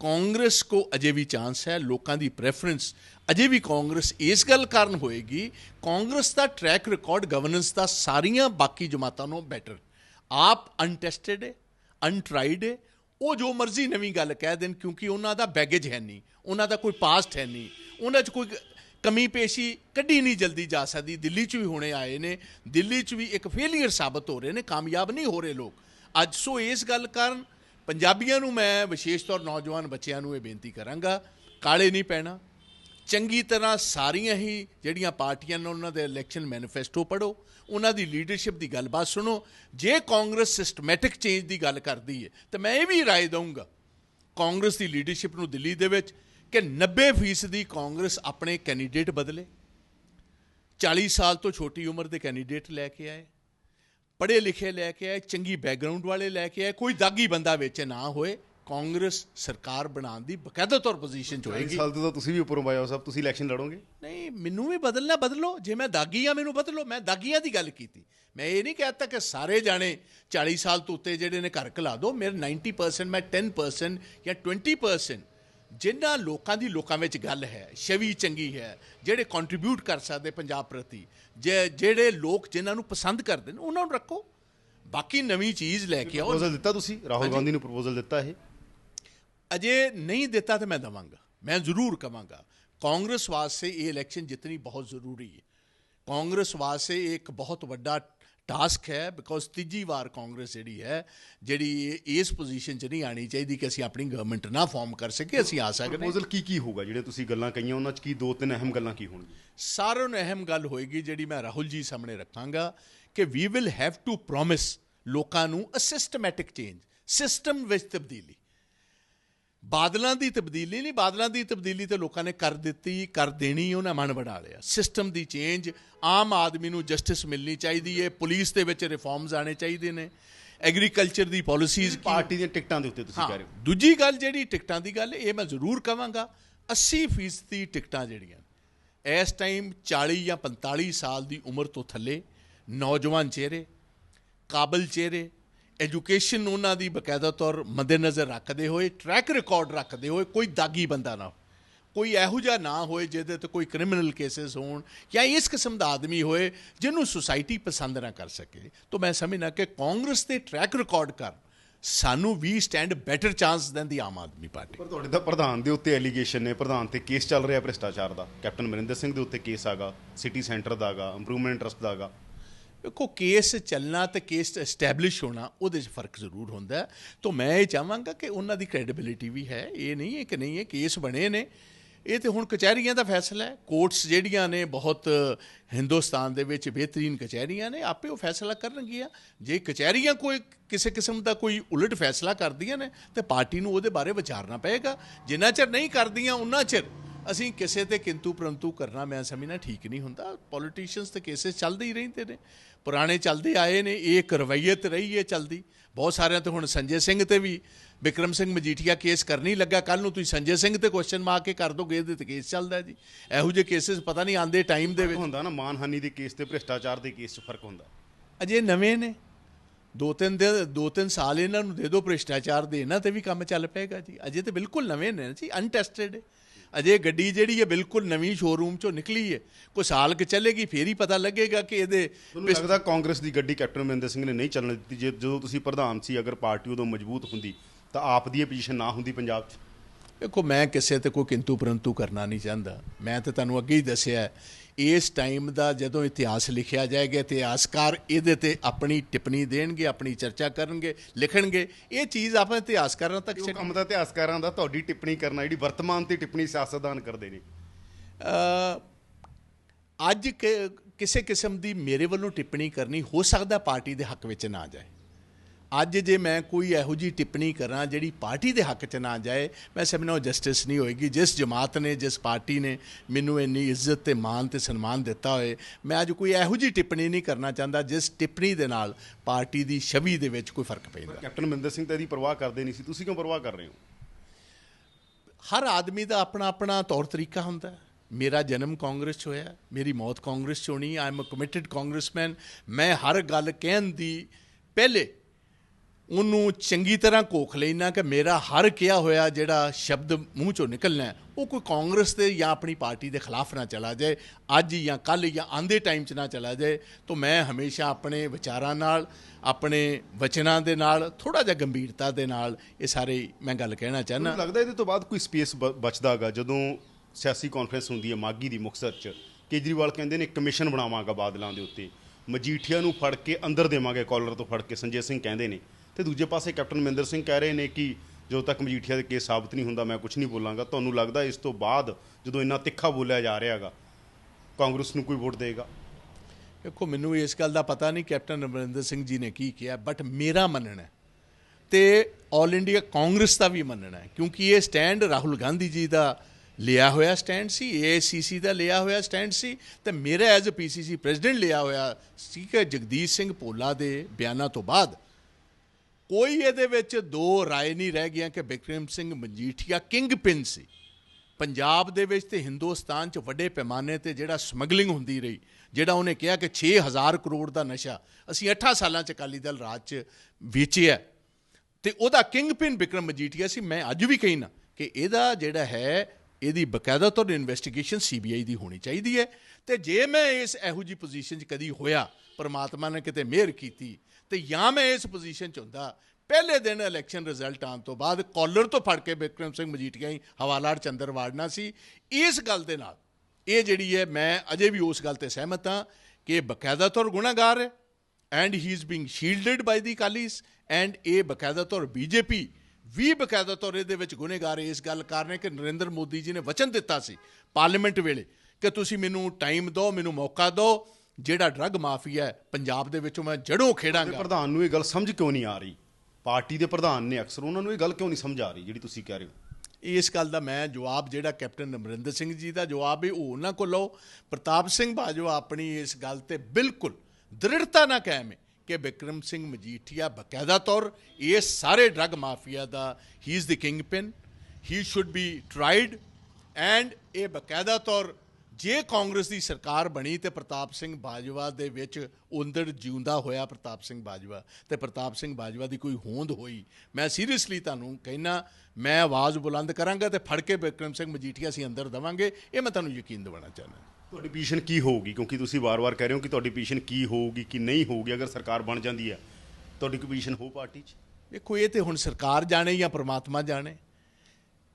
ਕਾਂਗਰਸ ਕੋ ਅਜੇ ਵੀ ਚਾਂਸ ਹੈ, ਲੋਕਾਂ ਦੀ ਪ੍ਰੈਫਰੈਂਸ ਅਜੇ ਵੀ ਕਾਂਗਰਸ ਇਸ ਗੱਲ ਕਾਰਨ ਹੋਏਗੀ, ਕਾਂਗਰਸ ਦਾ ਟਰੈਕ ਰਿਕਾਰਡ ਗਵਰਨੈਂਸ ਦਾ ਸਾਰੀਆਂ ਬਾਕੀ ਜਮਾਤਾਂ ਨਾਲੋਂ ਬੈਟਰ ਆਪ ਅਨਟੈਸਟਡ ਹੈ ਅਨਟਰਾਈਡ ਹੈ, ਉਹ ਜੋ ਮਰਜ਼ੀ ਨਵੀਂ ਗੱਲ ਕਹਿ ਦੇਣ, ਕਿਉਂਕਿ ਉਹਨਾਂ ਦਾ ਬੈਗੇਜ ਹੈ ਨਹੀਂ, ਉਹਨਾਂ ਦਾ ਕੋਈ ਪਾਸਟ ਹੈ ਨਹੀਂ, ਉਹਨਾਂ 'ਚ ਕੋਈ ਕਮੀ ਪੇਸ਼ੀ ਕੱਢੀ ਨਹੀਂ ਜਲਦੀ ਜਾ ਸਕਦੀ ਦਿੱਲੀ 'ਚ ਵੀ ਹੁਣੇ ਆਏ ਨੇ ਦਿੱਲੀ 'ਚ ਵੀ ਇੱਕ ਫੇਲਿਅਰ ਸਾਬਤ ਹੋ ਰਹੇ ਨੇ ਕਾਮਯਾਬ ਨਹੀਂ ਹੋ ਰਹੇ ਲੋਕ ਅੱਜ ਸੋ ਇਸ ਗੱਲ ਕਾਰਨ ਪੰਜਾਬੀਆਂ ਨੂੰ ਮੈਂ ਵਿਸ਼ੇਸ਼ ਤੌਰ ਨੌਜਵਾਨ ਬੱਚਿਆਂ ਨੂੰ ਇਹ ਬੇਨਤੀ ਕਰਾਂਗਾ ਕਾਲੇ ਨਹੀਂ ਪੈਣਾ ਚੰਗੀ ਤਰ੍ਹਾਂ ਸਾਰੀਆਂ ਹੀ ਜਿਹੜੀਆਂ ਪਾਰਟੀਆਂ ਨੇ ਉਹਨਾਂ ਦੇ ਇਲੈਕਸ਼ਨ ਮੈਨੀਫੈਸਟੋ ਪੜੋ ਉਹਨਾਂ ਦੀ ਲੀਡਰਸ਼ਿਪ ਦੀ ਗੱਲਬਾਤ ਸੁਣੋ ਜੇ ਕਾਂਗਰਸ ਸਿਸਟਮੈਟਿਕ ਚੇਂਜ ਦੀ ਗੱਲ ਕਰਦੀ ਹੈ ਤਾਂ ਮੈਂ ਇਹ ਵੀ رائے ਦਊਂਗਾ ਕਾਂਗਰਸ ਦੀ ਲੀਡਰਸ਼ਿਪ ਨੂੰ ਦਿੱਲੀ ਦੇ ਵਿੱਚ ਕਿ 90% ਦੀ ਕਾਂਗਰਸ ਆਪਣੇ ਕੈਂਡੀਡੇਟ ਬਦਲੇ। 40 ਸਾਲ ਤੋਂ ਛੋਟੀ ਉਮਰ ਦੇ ਕੈਂਡੀਡੇਟ ਲੈ ਕੇ ਆਏ। ਪੜ੍ਹੇ ਲਿਖੇ ਲੈ ਕੇ ਆਏ ਚੰਗੀ ਬੈਕਗ੍ਰਾਉਂਡ ਵਾਲੇ ਲੈ ਕੇ ਆਏ। ਕੋਈ ਦਾਗੀ ਬੰਦਾ ਵਿੱਚ ਨਾ ਹੋਏ ਕਾਂਗਰਸ ਸਰਕਾਰ ਬਣਾਉਣ ਦੀ ਬਕਾਇਦਾ ਤੌਰ ਪੋਜੀਸ਼ਨ ਚ ਹੋਏਗੀ। ਸਾਲ ਤੋਂ ਤੁਸੀਂ ਵੀ ਉੱਪਰੋਂ ਬਾਇਆ ਸਾਹਿਬ ਤੁਸੀਂ ਇਲੈਕਸ਼ਨ ਲੜੋਗੇ? ਨਹੀਂ ਮੈਨੂੰ ਵੀ ਬਦਲਣਾ ਬਦਲੋ। ਜੇ ਮੈਂ ਦਾਗੀ ਆ ਮੈਨੂੰ ਬਦਲੋ। ਮੈਂ ਦਾਗੀਆਂ ਦੀ ਗੱਲ ਕੀਤੀ। ਮੈਂ ਇਹ ਨਹੀਂ ਕਹਿਤਾ ਕਿ ਸਾਰੇ ਜਾਣੇ 40 ਸਾਲ ਤੋਂ ਉੱਤੇ ਜਿਹੜੇ ਨੇ ਘਰ ਘਲਾ ਦਿਓ। ਮੇਰੇ 90% ਮੈਂ 10% ਜਾਂ 20% ਜਿਨ੍ਹਾਂ ਲੋਕਾਂ ਦੀ ਲੋਕਾਂ ਵਿੱਚ ਗੱਲ ਹੈ ਛਵੀ ਚੰਗੀ ਹੈ ਜਿਹੜੇ ਕੰਟਰੀਬਿਊਟ ਕਰ ਸਕਦੇ ਪੰਜਾਬ ਪ੍ਰਤੀ ਜੇ ਜਿਹੜੇ ਲੋਕ ਜਿਨ੍ਹਾਂ ਨੂੰ ਪਸੰਦ ਕਰਦੇ ਨੇ ਉਹਨਾਂ ਨੂੰ ਰੱਖੋ। ਬਾਕੀ ਨਵੀਂ ਚੀਜ਼ ਲੈ ਕੇ ਆਓ। ਪ੍ਰਪੋਜ਼ਲ ਦਿੱਤਾ ਤੁਸੀਂ? ਰਾਹੁਲ ਗਾਂਧੀ ਨੂੰ ਪ੍ਰਪੋਜ਼ਲ ਦਿੱਤਾ ਇਹ? ਅਜੇ ਨਹੀਂ ਦਿੱਤਾ ਤੇ ਮੈਂ ਦਵਾਂਗਾ। ਮੈਂ ਜ਼ਰੂਰ ਕਵਾਂਗਾ। ਕਾਂਗਰਸ ਵਾਸਤੇ ਇਹ ਇਲੈਕਸ਼ਨ ਜਿੱਤਣੀ ਬਹੁਤ ਜ਼ਰੂਰੀ ਹੈ। ਕਾਂਗਰਸ ਵਾਸਤੇ ਇੱਕ ਬਹੁਤ ਵੱਡਾ ਟਾਸਕ ਹੈ ਬਿਕੋਜ਼ ਤੀਜੀ ਵਾਰ ਕਾਂਗਰਸ ਜਿਹੜੀ ਹੈ ਜਿਹੜੀ ਇਸ ਪੋਜੀਸ਼ਨ 'ਚ ਨਹੀਂ ਆਣੀ ਚਾਹੀਦੀ ਕਿ ਅਸੀਂ ਆਪਣੀ ਗਵਰਨਮੈਂਟ ਨਾ ਫਾਰਮ ਕਰ ਸਕੀਏ ਅਸੀਂ ਆ ਸਕਦੇ। ਪ੍ਰਪੋਜ਼ਲ ਕੀ ਕੀ ਹੋਊਗਾ? ਜਿਹੜੇ ਤੁਸੀਂ ਗੱਲਾਂ ਕਹੀਆਂ ਉਹਨਾਂ ਚ ਕੀ ਦੋ ਤਿੰਨ ਅਹਿਮ ਗੱਲਾਂ ਕੀ ਹੋਣਗੀਆਂ? ਸਾਰਿਆਂ ਨੂੰ ਅਹਿਮ ਗੱਲ ਹੋਏਗੀ ਜਿਹੜੀ ਮੈਂ ਰਾਹੁਲ ਜੀ ਸਾਹਮਣੇ ਰੱਖਾਂਗਾ ਕਿ we will have to promise ਲੋਕਾਂ ਨੂੰ ਅ ਸਿਸਟਮੈਟਿਕ ਚੇਂਜ ਸਿਸਟਮ ਵਿੱਚ ਤਬਦੀਲੀ। ਬਾਦਲਾਂ ਦੀ ਤਬਦੀਲੀ ਨਹੀਂ ਬਾਦਲਾਂ ਦੀ ਤਬਦੀਲੀ ਤੇ ਲੋਕਾਂ ਨੇ ਕਰ ਦਿੱਤੀ ਕਰ ਦੇਣੀ ਉਹਨਾਂ ਮਨ ਬਣਾ ਲਿਆ। ਸਿਸਟਮ ਦੀ ਚੇਂਜ ਆਮ ਆਦਮੀ ਨੂੰ ਜਸਟਿਸ ਮਿਲਣੀ ਚਾਹੀਦੀ ਹੈ ਪੁਲਿਸ ਦੇ ਵਿੱਚ ਰਿਫਾਰਮਸ ਆਣੇ ਚਾਹੀਦੇ ਨੇ। ਐਗਰੀਕਲਚਰ ਦੀ ਪਾਲਿਸੀਜ਼ ਪਾਰਟੀ ਦੀਆਂ ਟਿਕਟਾਂ ਦੇ ਉੱਤੇ ਤੁਸੀਂ ਕਹਿ ਰਹੇ ਹੋ। ਦੂਜੀ ਗੱਲ ਜਿਹੜੀ ਟਿਕਟਾਂ ਦੀ ਗੱਲ ਇਹ ਮੈਂ ਜ਼ਰੂਰ ਕਵਾਂਗਾ 80% ਦੀ ਟਿਕਟਾਂ ਜਿਹੜੀਆਂ ਇਸ ਟਾਈਮ 40 ਜਾਂ 45 ਸਾਲ ਦੀ ਉਮਰ ਤੋਂ ਥੱਲੇ ਨੌਜਵਾਨ ਚਿਹਰੇ ਕਾਬਲ ਚਿਹਰੇ ਐਜੂਕੇਸ਼ਨ ਉਹਨਾਂ ਦੀ ਬਕਾਇਦਾ ਤੌਰ ਮੱਦੇਨਜ਼ਰ ਰੱਖਦੇ ਹੋਏ ਟਰੈਕ ਰਿਕਾਰਡ ਰੱਖਦੇ ਹੋਏ ਕੋਈ ਦਾਗੀ ਬੰਦਾ ਨਾ ਕੋਈ ਇਹੋ ਜਿਹਾ ਨਾ ਹੋਏ ਜਿਹਦੇ ਤੇ ਕੋਈ ਕ੍ਰਿਮੀਨਲ ਕੇसेस ਹੋਣ ਜਾਂ ਇਸ ਕਿਸਮ ਦਾ ਆਦਮੀ ਹੋਏ ਜਿਹਨੂੰ ਸੁਸਾਇਟੀ ਪਸੰਦ ਨਾ ਕਰ ਸਕੇ। ਤਾਂ ਮੈਂ ਸਮਝਣਾ ਕਿ ਕਾਂਗਰਸ ਦੇ ਟਰੈਕ ਰਿਕਾਰਡ ਕਰ ਸਾਨੂੰ we stand better chance than the Aam Aadmi Party. ਪਰ ਤੁਹਾਡੇ ਤਾਂ ਪ੍ਰਧਾਨ ਦੇ ਉੱਤੇ ਐਲੀਗੇਸ਼ਨ ਨੇ, ਪ੍ਰਧਾਨ ਤੇ ਕੇਸ ਚੱਲ ਰਿਹਾ ਭ੍ਰਿਸ਼ਟਾਚਾਰ ਦਾ। ਕੈਪਟਨ ਅਮਰਿੰਦਰ ਸਿੰਘ ਦੇ ਉੱਤੇ ਕੇਸ ਆਗਾ ਸਿਟੀ ਸੈਂਟਰ ਦਾ ਆਗਾ ਇੰਪਰੂਵਮੈਂਟ ਟਰਸਟ ਦਾ ਆਗਾ। ਵੇਖੋ ਕੇਸ ਚੱਲਣਾ ਤੇ ਕੇਸ ਐਸਟੈਬਲਿਸ਼ ਹੋਣਾ, ਉਹਦੇ 'ਚ ਫ਼ਰਕ ਜ਼ਰੂਰ ਹੁੰਦਾ ਤਾਂ ਮੈਂ ਇਹ ਚਾਹਾਂਗਾ ਕਿ ਉਹਨਾਂ ਦੀ ਕ੍ਰੈਡੀਬਿਲਿਟੀ ਵੀ ਹੈ। ਇਹ ਨਹੀਂ ਹੈ ਕਿ ਨਹੀਂ ਹੈ, ਕੇਸ ਬਣੇ ਨੇ। ਇਹ ਤੇ ਹੁਣ ਕਚਹਿਰੀਆਂ ਦਾ ਫੈਸਲਾ ਹੈ। ਕੋਰਟਸ ਜਿਹੜੀਆਂ ਨੇ ਬਹੁਤ ਹਿੰਦੁਸਤਾਨ ਦੇ ਵਿੱਚ ਬਿਹਤਰੀਨ ਕਚਹਿਰੀਆਂ ਨੇ, ਆਪੇ ਉਹ ਫੈਸਲਾ ਕਰਨਗੀਆਂ। ਜੇ ਕਚਹਿਰੀਆਂ ਕੋਈ ਕਿਸੇ ਕਿਸਮ ਦਾ ਕੋਈ ਉਲਟ ਫੈਸਲਾ ਕਰਦੀਆਂ ਨੇ, ਤੇ ਪਾਰਟੀ ਨੂੰ ਉਹਦੇ ਬਾਰੇ ਵਿਚਾਰਨਾ ਪਏਗਾ। ਜਿੰਨਾ ਚਿਰ ਨਹੀਂ ਕਰਦੀਆਂ ਉਹਨਾਂ ਚਿਰ ਅਸੀਂ ਕਿਸੇ ਤੇ ਕਿੰਤੂ ਪਰੰਤੂ ਕਰਨਾ ਮੈਂ ਸਮਝਣਾ ਠੀਕ ਨਹੀਂ ਹੁੰਦਾ। ਪੋਲੀਟੀਸ਼ੀਅਨਸ ਤੇ ਕੇਸਿਸ ਚੱਲਦੇ ਹੀ ਰਹਿੰਦੇ ਨੇ। ਪੁਰਾਣੇ ਚੱਲਦੇ ਆਏ ਨੇ ਇਹ ਇੱਕ ਰਵੱਈਅਤ ਰਹੀ ਹੈ ਚੱਲਦੀ। ਬਹੁਤ ਸਾਰਿਆਂ ਤੇ ਹੁਣ ਸੰਜੇ ਸਿੰਘ ਤੇ ਵੀ ਵਿਕਰਮ ਸਿੰਘ ਮਜੀਠੀਆ ਕੇਸ ਕਰਨੀ ਲੱਗਾ। ਕੱਲ ਨੂੰ ਤੁਸੀਂ ਸੰਜੇ ਸਿੰਘ ਤੇ ਕੁਐਸਚਨ ਮਾਰ ਕੇ ਕਰ ਦੋਗੇ ਇਹਦੇ ਤੇ ਕੇਸ ਚੱਲਦਾ ਜੀ। ਇਹੋ ਜਿਹੇ ਕੇਸਿਸ ਪਤਾ ਨਹੀਂ ਆਂਦੇ ਟਾਈਮ ਦੇ ਵਿੱਚ। ਹੁੰਦਾ ਨਾ ਮਾਨਹਾਨੀ ਦੇ ਕੇਸ ਤੇ ਭ੍ਰਿਸ਼ਟਾਚਾਰ ਦੇ ਕੇਸ 'ਚ ਫ਼ਰਕ ਹੁੰਦਾ। ਅਜੇ ਨਵੇਂ ਨੇ। ਦੋ ਤਿੰਨ ਦੇ ਦੋ ਤਿੰਨ ਸਾਲ ਇਹਨਾਂ ਨੂੰ ਦੇ ਦਿਓ ਭ੍ਰਿਸ਼ਟਾਚਾਰ ਦੇ ਇਹਨਾਂ ਤੇ ਵੀ ਕੰਮ ਚੱਲ ਪਏਗਾ ਜੀ। ਅਜੇ ਤੇ ਬਿਲਕੁਲ ਨਵੇਂ ਨੇ ਜੀ ਅਨਟੈਸਟਡ ਅਜੇ ਗੱਡੀ ਜਿਹੜੀ ਹੈ ਬਿਲਕੁਲ ਨਵੀਂ ਸ਼ੋਰੂਮ ਚੋਂ ਨਿਕਲੀ ਹੈ। ਕੋਈ ਸਾਲ ਕਿ ਚੱਲੇਗੀ ਫੇਰ ਹੀ ਪਤਾ ਲੱਗੇਗਾ ਕਿ ਇਹਦੇ ਲੱਗਦਾ ਕਾਂਗਰਸ ਦੀ ਗੱਡੀ ਕੈਪਟਨ ਅਮਰਿੰਦਰ ਸਿੰਘ ਨੇ ਨਹੀਂ ਚੱਲਣ ਦਿੱਤੀ? ਜੇ ਜਦੋਂ ਤੁਸੀਂ ਪ੍ਰਧਾਨ ਸੀ ਅਗਰ ਪਾਰਟੀ ਉਦੋਂ ਮਜ਼ਬੂਤ ਹੁੰਦੀ ਤਾਂ ਆਪ ਦੀ ਇਹ ਪੋਜੀਸ਼ਨ ਨਾ ਹੁੰਦੀ ਪੰਜਾਬ 'ਚ? ਦੇਖੋ ਮੈਂ ਕਿਸੇ ਤੇ ਕੋਈ ਕਿੰਤੂ ਪਰੰਤੂ ਕਰਨਾ ਨਹੀਂ ਚਾਹੁੰਦਾ। ਮੈਂ ਤੇ ਤੁਹਾਨੂੰ ਅੱਗੇ ਹੀ ਦੱਸਿਆ ਇਸ ਟਾਈਮ ਦਾ ਜਦੋਂ ਇਤਿਹਾਸ ਲਿਖਿਆ ਜਾਏਗਾ ਇਤਿਹਾਸਕਾਰ ਇਹਦੇ ਤੇ ਆਪਣੀ ਟਿੱਪਣੀ ਦੇਣਗੇ ਆਪਣੀ ਚਰਚਾ ਕਰਨਗੇ ਲਿਖਣਗੇ। ਇਹ ਚੀਜ਼ ਆਪਾਂ ਇਤਿਹਾਸਕਾਰਾਂ ਤੱਕ ਉਹ ਕੰਮ ਤਾਂ ਇਤਿਹਾਸਕਾਰਾਂ ਦਾ ਤੁਹਾਡੀ ਟਿੱਪਣੀ ਕਰਨਾ ਜਿਹੜੀ ਵਰਤਮਾਨ ਤੇ ਟਿੱਪਣੀ ਸਿਆਸਤਦਾਨ ਕਰਦੇ ਨੇ। ਅ, ਅੱਜ ਕਿਸੇ ਕਿਸਮ ਦੀ ਮੇਰੇ ਵੱਲੋਂ ਟਿੱਪਣੀ ਕਰਨੀ ਹੋ ਸਕਦਾ ਪਾਰਟੀ ਦੇ ਹੱਕ ਵਿੱਚ ਨਾ ਜਾਏ। ਅੱਜ ਜੇ ਮੈਂ ਕੋਈ ਇਹੋ ਜੀ ਟਿੱਪਣੀ ਕਰਾਂ ਜਿਹੜੀ ਪਾਰਟੀ ਦੇ ਹੱਕ 'ਚ ਨਾ ਜਾਏ ਮੈਂ ਸਮਝਦਾ ਉਹ ਜਸਟਿਸ ਨਹੀਂ ਹੋਏਗੀ। ਜਿਸ ਜਮਾਤ ਨੇ ਜਿਸ ਪਾਰਟੀ ਨੇ ਮੈਨੂੰ ਇੰਨੀ ਇੱਜ਼ਤ ਤੇ ਮਾਣ ਤੇ ਸਨਮਾਨ ਦਿੱਤਾ ਹੋਏ ਮੈਂ ਅੱਜ ਕੋਈ ਇਹੋ ਜੀ ਟਿੱਪਣੀ ਨਹੀਂ ਕਰਨਾ ਚਾਹੁੰਦਾ ਜਿਸ ਟਿੱਪਣੀ ਦੇ ਨਾਲ ਪਾਰਟੀ ਦੀ ਛਵੀ ਦੇ ਵਿੱਚ ਕੋਈ ਫ਼ਰਕ ਪੈਂਦਾ। ਕੈਪਟਨ ਅਮਰਿੰਦਰ ਸਿੰਘ ਤਾਂ ਇਹਦੀ ਪਰਵਾਹ ਕਰਦੇ ਨਹੀਂ ਸੀ। ਤੁਸੀਂ ਕਿਉਂ ਪਰਵਾਹ ਕਰ ਰਹੇ ਹੋ? ਹਰ ਆਦਮੀ ਦਾ ਆਪਣਾ ਆਪਣਾ ਤੌਰ ਤਰੀਕਾ ਹੁੰਦਾ ਹੈ। ਮੇਰਾ ਜਨਮ ਕਾਂਗਰਸ 'ਚ ਹੋਇਆ ਮੇਰੀ ਮੌਤ ਕਾਂਗਰਸ 'ਚ ਹੋਣੀ I am a committed Congressman ਮੈਂ ਹਰ ਗੱਲ ਕਹਿਣ ਦੀ ਪਹਿਲੇ ਉਹਨੂੰ ਚੰਗੀ ਤਰ੍ਹਾਂ ਕੋਖ ਲੈਣਾ ਕਿ ਮੇਰਾ ਹਰ ਕਿਹਾ ਹੋਇਆ ਜਿਹੜਾ ਸ਼ਬਦ ਮੂੰਹ ਚੋਂ ਨਿਕਲਣਾ ਉਹ ਕੋਈ ਕਾਂਗਰਸ ਦੇ ਜਾਂ ਆਪਣੀ ਪਾਰਟੀ ਦੇ ਖਿਲਾਫ ਨਾ ਚਲਾ ਜਾਏ ਅੱਜ ਜਾਂ ਕੱਲ ਜਾਂ ਆਂਦੇ ਟਾਈਮ 'ਚ ਨਾ ਚਲਾ ਜਾਏ ਤਾਂ ਮੈਂ ਹਮੇਸ਼ਾ ਆਪਣੇ ਵਿਚਾਰਾਂ ਨਾਲ ਆਪਣੇ ਵਚਨਾਂ ਦੇ ਨਾਲ ਥੋੜਾ ਜਿਹਾ ਗੰਭੀਰਤਾ ਦੇ ਨਾਲ ਇਹ ਸਾਰੇ ਮੈਂ ਗੱਲ ਕਹਿਣਾ ਚਾਹੁੰਦਾ। ਮੈਨੂੰ ਲੱਗਦਾ ਇਹਦੇ ਤੋਂ ਬਾਅਦ ਕੋਈ ਸਪੇਸ ਬਚਦਾਗਾ ਜਦੋਂ ਸਿਆਸੀ ਕਾਨਫਰੰਸ ਹੁੰਦੀ ਹੈ ਮਾਗੀ ਦੀ ਮੁਕਤਸਰ 'ਚ ਕੇਜਰੀਵਾਲ ਕਹਿੰਦੇ ਨੇ ਕਮਿਸ਼ਨ ਬਣਾਵਾਂਗਾ ਬਾਦਲਾਂ ਦੇ ਉੱਤੇ ਮਜੀਠੀਆ ਨੂੰ ਫੜ ਕੇ ਅੰਦਰ ਦੇਵਾਂਗੇ ਕਾਲਰ ਤੋਂ ਫੜ ਕੇ ਸੰਜੇ ਸਿੰਘ ਕਹਿੰਦੇ ਨੇ। ਤੇ ਦੂਜੇ ਪਾਸੇ ਕੈਪਟਨ ਮਹਿੰਦਰ ਸਿੰਘ ਕਹਿ ਰਹੇ ਨੇ ਕਿ ਜਦੋਂ ਤੱਕ ਮਜੀਠੀਆ ਦੇ ਕੇਸ ਸਾਬਤ ਨਹੀਂ ਹੁੰਦਾ, ਮੈਂ ਕੁਝ ਨਹੀਂ ਬੋਲਾਂਗਾ। ਤੁਹਾਨੂੰ ਲੱਗਦਾ ਇਸ ਤੋਂ ਬਾਅਦ ਜਦੋਂ ਇੰਨਾ ਤਿੱਖਾ ਬੋਲਿਆ ਜਾ ਰਿਹਾ ਹੈਗਾ, ਕਾਂਗਰਸ ਨੂੰ ਕੋਈ ਵੋਟ ਦੇਗਾ? ਦੇਖੋ, ਮੈਨੂੰ ਇਸ ਗੱਲ ਦਾ ਪਤਾ ਨਹੀਂ ਕੈਪਟਨ ਅਮਰਿੰਦਰ ਸਿੰਘ ਜੀ ਨੇ ਕੀ ਕਿਹਾ ਬਟ ਮੇਰਾ ਮੰਨਣਾ ਹੈ ਤੇ ਆਲ ਇੰਡੀਆ ਕਾਂਗਰਸ ਦਾ ਵੀ ਮੰਨਣਾ ਹੈ, ਕਿਉਂਕਿ ਇਹ ਸਟੈਂਡ ਰਾਹੁਲ ਗਾਂਧੀ ਜੀ ਦਾ ਲਿਆ ਹੋਇਆ ਸਟੈਂਡ ਸੀ ਏਆਈਸੀਸੀ ਦਾ ਲਿਆ ਹੋਇਆ ਸਟੈਂਡ ਸੀ ਤੇ ਮੇਰਾ ਐਜ਼ ਅ ਪੀਸੀਸੀ ਪ੍ਰੈਜ਼ੀਡੈਂਟ ਲਿਆ ਹੋਇਆ ਸੀ ਕਿ ਜਗਦੀਸ਼ ਸਿੰਘ ਭੋਲਾ ਦੇ ਬਿਆਨਾਂ ਤੋਂ ਬਾਅਦ ਕੋਈ ਇਹਦੇ ਵਿੱਚ ਦੋ ਰਾਏ ਨਹੀਂ ਰਹਿ ਗਈਆਂ ਕਿ ਬਿਕਰਮ ਸਿੰਘ ਮਜੀਠੀਆ ਕਿੰਗ ਪਿੰਨ ਸੀ। ਪੰਜਾਬ ਦੇ ਵਿੱਚ ਤੇ ਹਿੰਦੁਸਤਾਨ 'ਚ ਵੱਡੇ ਪੈਮਾਨੇ ਤੇ ਜਿਹੜਾ ਸਮਗਲਿੰਗ ਹੁੰਦੀ ਰਹੀ, ਜਿਹੜਾ ਉਹਨੇ ਕਿਹਾ ਕਿ 6000 ਕਰੋੜ ਦਾ ਨਸ਼ਾ ਅਸੀਂ 8 ਸਾਲਾਂ 'ਚ ਅਕਾਲੀ ਦਲ ਰਾਜ 'ਚ ਵੇਚਿਆ। ਤੇ ਉਹਦਾ ਕਿੰਗ ਪਿੰਨ ਬਿਕਰਮ ਮਜੀਠੀਆ ਸੀ। ਮੈਂ ਅੱਜ ਵੀ ਕਹਿਣਾ ਕਿ ਇਹਦਾ ਜਿਹੜਾ ਹੈ, ਇਹਦੀ ਬਕਾਇਦਾ ਤੌਰ ਇਨਵੈਸਟੀਗੇਸ਼ਨ ਸੀਬੀਆਈ ਦੀ ਹੋਣੀ ਚਾਹੀਦੀ ਹੈ। ਤੇ ਜੇ ਮੈਂ ਇਸ ਇਹੋ ਜੀ ਪੋਜੀਸ਼ਨ 'ਚ ਕਦੀ ਹੋਇਆ, ਪਰਮਾਤਮਾ ਨੇ ਕਿਤੇ ਮਿਹਰ ਕੀਤੀ ਤੇ ਜਾਂ ਮੈਂ ਇਸ ਪੋਜੀਸ਼ਨ 'ਚ ਹੁੰਦਾ, ਪਹਿਲੇ ਦਿਨ ਇਲੈਕਸ਼ਨ ਰਿਜ਼ਲਟ ਆਉਣ ਤੋਂ ਬਾਅਦ ਕਾਲਰ ਤੋਂ ਫੜ ਕੇ ਬਿਕਰਮ ਸਿੰਘ ਮਜੀਠੀਆ ਹੀ ਹਵਾਲਾਟ ਚੰਦਰ ਵਾੜਨਾ ਸੀ। ਇਸ ਗੱਲ ਦੇ ਨਾਲ ਇਹ ਜਿਹੜੀ ਹੈ, ਮੈਂ ਅਜੇ ਵੀ ਉਸ ਗੱਲ ਤੇ ਸਹਿਮਤ ਹਾਂ ਕਿ ਬਕਾਇਦਾ ਤੌਰ ਗੁਨਾਹਗਾਰ ਹੈ and he is being shielded by the ਕਾਲੀਸ and ਇਹ ਬਕਾਇਦਾ ਤੌਰ ਬੀਜੇਪੀ ਵੀ ਬਕਾਇਦਾ ਤੌਰ ਇਹਦੇ ਵਿੱਚ ਗੁਨਾਹਗਾਰ ਇਸ ਗੱਲ ਕਾਰਨ ਹੈ ਕਿ ਨਰਿੰਦਰ ਮੋਦੀ ਜੀ ਨੇ ਵਚਨ ਦਿੱਤਾ ਸੀ ਪਾਰਲੀਮੈਂਟ ਵੇਲੇ ਕਿ ਤੁਸੀਂ ਮੈਨੂੰ ਟਾਈਮ ਦਿਓ, ਮੈਨੂੰ ਮੌਕਾ ਦਿਓ ਜਿਹੜਾ ਡਰੱਗ ਮਾਫੀਆ ਹੈ ਪੰਜਾਬ ਦੇ ਵਿੱਚੋਂ ਮੈਂ ਜੜੋਂ ਤੇ ਖੇਡਾਂਗਾ ਪ੍ਰਧਾਨ ਨੂੰ ਇਹ ਗੱਲ ਸਮਝ ਕਿਉਂ ਨਹੀਂ ਆ ਰਹੀ? ਪਾਰਟੀ ਦੇ ਪ੍ਰਧਾਨ ਨੇ ਅਕਸਰ ਉਹਨਾਂ ਨੂੰ ਇਹ ਗੱਲ ਕਿਉਂ ਨਹੀਂ ਸਮਝ ਆ ਰਹੀ ਜਿਹੜੀ ਤੁਸੀਂ ਕਹਿ ਰਹੇ ਹੋ? ਇਸ ਗੱਲ ਦਾ ਮੈਂ ਜਵਾਬ ਜਿਹੜਾ ਕੈਪਟਨ ਅਮਰਿੰਦਰ ਸਿੰਘ ਜੀ ਦਾ ਜਵਾਬ ਹੈ ਉਹ ਉਹਨਾਂ ਕੋਲ। ਲਓ ਪ੍ਰਤਾਪ ਸਿੰਘ ਬਾਜਵਾ ਆਪਣੀ ਇਸ ਗੱਲ ਤੇ ਬਿਲਕੁਲ ਦ੍ਰਿੜਤਾ ਨਾਲ ਕਾਇਮ ਹੈ ਕਿ ਬਿਕਰਮ ਸਿੰਘ ਮਜੀਠੀਆ ਬਕਾਇਦਾ ਤੌਰ ਇਸ ਸਾਰੇ drug mafia the he is the kingpin he should be tried and ਇਹ ਬਕਾਇਦਾ ਤੌਰ ਜੇ ਕਾਂਗਰਸ ਦੀ ਸਰਕਾਰ ਬਣੀ ਤੇ ਪ੍ਰਤਾਪ ਸਿੰਘ ਬਾਜਵਾ ਦੇ ਵਿੱਚ ਉੰਦਰ ਜਿਉਂਦਾ ਹੋਇਆ ਪ੍ਰਤਾਪ ਸਿੰਘ ਬਾਜਵਾ ਤੇ ਪ੍ਰਤਾਪ ਸਿੰਘ ਬਾਜਵਾ ਦੀ ਕੋਈ ਹੋਂਦ ਹੋਈ ਮੈਂ ਸੀਰੀਅਸਲੀ ਤੁਹਾਨੂੰ ਕਹਿਣਾ ਮੈਂ ਆਵਾਜ਼ ਬੁਲੰਦ ਕਰਾਂਗਾ ਤੇ ਫੜ ਕੇ ਬਿਕਰਮ ਸਿੰਘ ਮਜੀਠੀਆ ਅਸੀਂ ਅੰਦਰ ਦਵਾਂਗੇ ਇਹ ਮੈਂ ਤੁਹਾਨੂੰ ਯਕੀਨ ਦਿਵਾਉਣਾ ਚਾਹੁੰਦਾ। ਤੁਹਾਡੀ ਪੋਜੀਸ਼ਨ ਕੀ ਹੋਊਗੀ? ਕਿਉਂਕਿ ਤੁਸੀਂ ਵਾਰ-ਵਾਰ ਕਹਿ ਰਹੇ ਹੋ ਕਿ ਤੁਹਾਡੀ ਪੋਜੀਸ਼ਨ ਕੀ ਹੋਊਗੀ ਕਿ ਨਹੀਂ ਹੋਊਗੀ ਅਗਰ ਸਰਕਾਰ ਬਣ ਜਾਂਦੀ ਹੈ ਤੁਹਾਡੀ ਕੋਈ ਪੋਜੀਸ਼ਨ ਹੋ ਪਾਰਟੀ 'ਚ? ਵੇਖੋ ਇਹ ਤੇ ਹੁਣ ਸਰਕਾਰ ਜਾਣੇ ਜਾਂ ਪ੍ਰਮਾਤਮਾ ਜਾਣੇ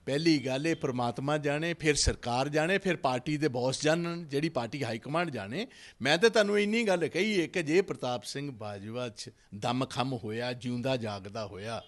ਪਹਿਲੀ ਗੱਲ ਇਹ ਪ੍ਰਮਾਤਮਾ ਜਾਣੇ, ਫਿਰ ਸਰਕਾਰ ਜਾਣੇ, ਫਿਰ ਪਾਰਟੀ ਦੇ ਬੌਸ ਜਾਣਨ, ਜਿਹੜੀ ਪਾਰਟੀ ਹਾਈ ਕਮਾਂਡ ਜਾਣੇ। ਮੈਂ ਤਾਂ ਤੁਹਾਨੂੰ ਇੰਨੀ ਗੱਲ ਕਹੀ ਹੈ ਕਿ ਜੇ ਪ੍ਰਤਾਪ ਸਿੰਘ ਬਾਜਵਾ 'ਚ ਦਮ ਖਮ ਹੋਇਆ, ਜਿਉਂਦਾ ਜਾਗਦਾ ਹੋਇਆ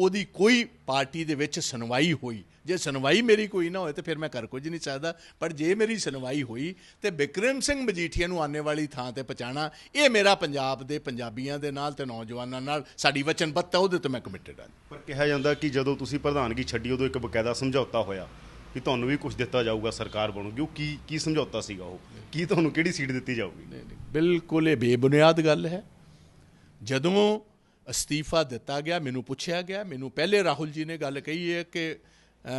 ਉਹਦੀ ਕੋਈ ਪਾਰਟੀ ਦੇ ਵਿੱਚ ਸੁਣਵਾਈ ਹੋਈ। ਜੇ ਸੁਣਵਾਈ ਮੇਰੀ ਕੋਈ ਨਾ ਹੋਏ ਤੇ ਫਿਰ ਮੈਂ ਕਰ ਕੁਝ ਨਹੀਂ ਸਕਦਾ ਪਰ ਜੇ ਮੇਰੀ ਸੁਣਵਾਈ ਹੋਈ ਤੇ ਬਿਕਰਮ ਸਿੰਘ ਮਜੀਠੀਆ ਨੂੰ ਆਨੇ ਵਾਲੀ ਥਾਂ ਤੇ ਪਹੁੰਚਾਉਣਾ ਇਹ ਮੇਰਾ ਪੰਜਾਬ ਦੇ ਪੰਜਾਬੀਆਂ ਦੇ ਨਾਲ ਤੇ ਨੌਜਵਾਨਾਂ ਨਾਲ ਸਾਡੀ ਵਚਨਬੱਧਤਾ ਉਹਦੇ ਤੇ ਮੈਂ ਕਮਿਟਡ ਹਾਂ। ਪਰ ਕਿਹਾ ਜਾਂਦਾ ਕਿ ਜਦੋਂ ਤੁਸੀਂ ਪ੍ਰਧਾਨਗੀ ਛੱਡੀ ਉਦੋਂ ਇੱਕ ਬਕਾਇਦਾ ਸਮਝੌਤਾ ਹੋਇਆ ਕਿ ਤੁਹਾਨੂੰ ਵੀ ਕੁਝ ਦਿੱਤਾ ਜਾਊਗਾ ਸਰਕਾਰ ਬਣੂਗੀ। ਉਹ ਕੀ ਕੀ ਸਮਝੌਤਾ ਸੀਗਾ ਉਹ? ਕੀ ਤੁਹਾਨੂੰ ਕਿਹੜੀ ਸੀਟ ਦਿੱਤੀ ਜਾਊਗੀ? ਨਹੀਂ ਨਹੀਂ ਬਿਲਕੁਲ ਇਹ ਬੇਬੁਨਿਆਦ ਗੱਲ ਹੈ। ਜਦੋਂ ਅਸਤੀਫਾ ਦਿੱਤਾ ਗਿਆ, ਮੈਨੂੰ ਪੁੱਛਿਆ ਗਿਆ, ਮੈਨੂੰ ਪਹਿਲੇ ਰਾਹੁਲ ਜੀ ਨੇ ਗੱਲ ਕਹੀ ਹੈ ਕਿ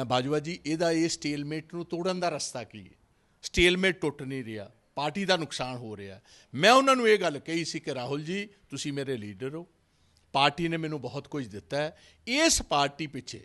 ਬਾਜਵਾ ਜੀ, ਇਹਦਾ ਇਹ ਸਟੇਲਮੇਟ ਨੂੰ ਤੋੜਨ ਦਾ ਰਸਤਾ ਕੀ ਹੈ? ਸਟੇਲਮੇਟ ਟੁੱਟ ਨਹੀਂ ਰਿਹਾ, ਪਾਰਟੀ ਦਾ ਨੁਕਸਾਨ ਹੋ ਰਿਹਾ। ਮੈਂ ਉਹਨਾਂ ਨੂੰ ਇਹ ਗੱਲ ਕਹੀ ਸੀ ਕਿ ਰਾਹੁਲ ਜੀ, ਤੁਸੀਂ ਮੇਰੇ ਲੀਡਰ ਹੋ। ਪਾਰਟੀ ਨੇ ਮੈਨੂੰ ਬਹੁਤ ਕੁਝ ਦਿੱਤਾ ਹੈ। ਇਸ ਪਾਰਟੀ ਪਿੱਛੇ,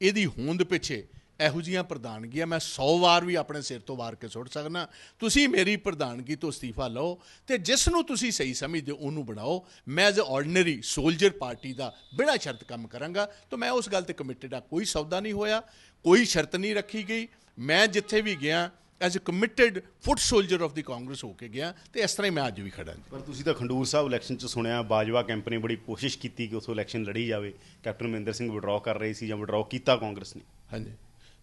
ਇਹਦੀ ਹੋਂਦ ਪਿੱਛੇ ਇਹੋ ਜੀਆਂ ਪ੍ਰਧਾਨਗੀਆਂ ਮੈਂ 100 ਵਾਰ ਵੀ ਆਪਣੇ ਸਿਰ ਤੋਂ ਵਾਰ ਕੇ ਸੁੱਟ ਸਕਦਾ। ਤੁਸੀਂ ਮੇਰੀ ਪ੍ਰਧਾਨਗੀ ਤੋਂ ਅਸਤੀਫਾ ਲਓ ਤੇ ਜਿਸ ਨੂੰ ਤੁਸੀਂ ਸਹੀ ਸਮਝਦੇ ਹੋ ਉਹਨੂੰ ਬਣਾਓ। ਮੈਂ as a ordinary soldier party ਦਾ ਬਿਨਾਂ ਸ਼ਰਤ ਕੰਮ ਕਰਾਂਗਾ। ਤਾਂ ਮੈਂ ਉਸ ਗੱਲ ਤੇ ਕਮਿਟਡ ਆ। ਕੋਈ ਸੌਦਾ ਨਹੀਂ ਹੋਇਆ ਕੋਈ ਸ਼ਰਤ ਨਹੀਂ ਰੱਖੀ ਗਈ। ਮੈਂ ਜਿੱਥੇ ਵੀ ਗਿਆ as a committed foot soldier of the Congress ਹੋ ਕੇ ਗਿਆ ਤੇ ਇਸ ਤਰ੍ਹਾਂ ਹੀ ਮੈਂ ਅੱਜ ਵੀ ਖੜਾ ਪਰ ਤੁਸੀਂ ਤਾਂ ਖੰਡੂਰ ਸਾਹਿਬ ਇਲੈਕਸ਼ਨ 'ਚ ਸੁਣਿਆ ਬਾਜਵਾ ਕੈਂਪ ਨੇ ਬੜੀ ਕੋਸ਼ਿਸ਼ ਕੀਤੀ ਕਿ ਉਸੋ ਇਲੈਕਸ਼ਨ ਲੜੀ ਜਾਵੇ। ਕੈਪਟਨ ਮਹਿੰਦਰ ਸਿੰਘ ਵਿਡਰਾਅ ਕਰ ਰਹੇ ਸੀ ਜਾਂ ਵਿਡਰਾਅ ਕੀਤਾ ਕਾਂਗਰਸ ਨੇ। ਹਾਂਜੀ।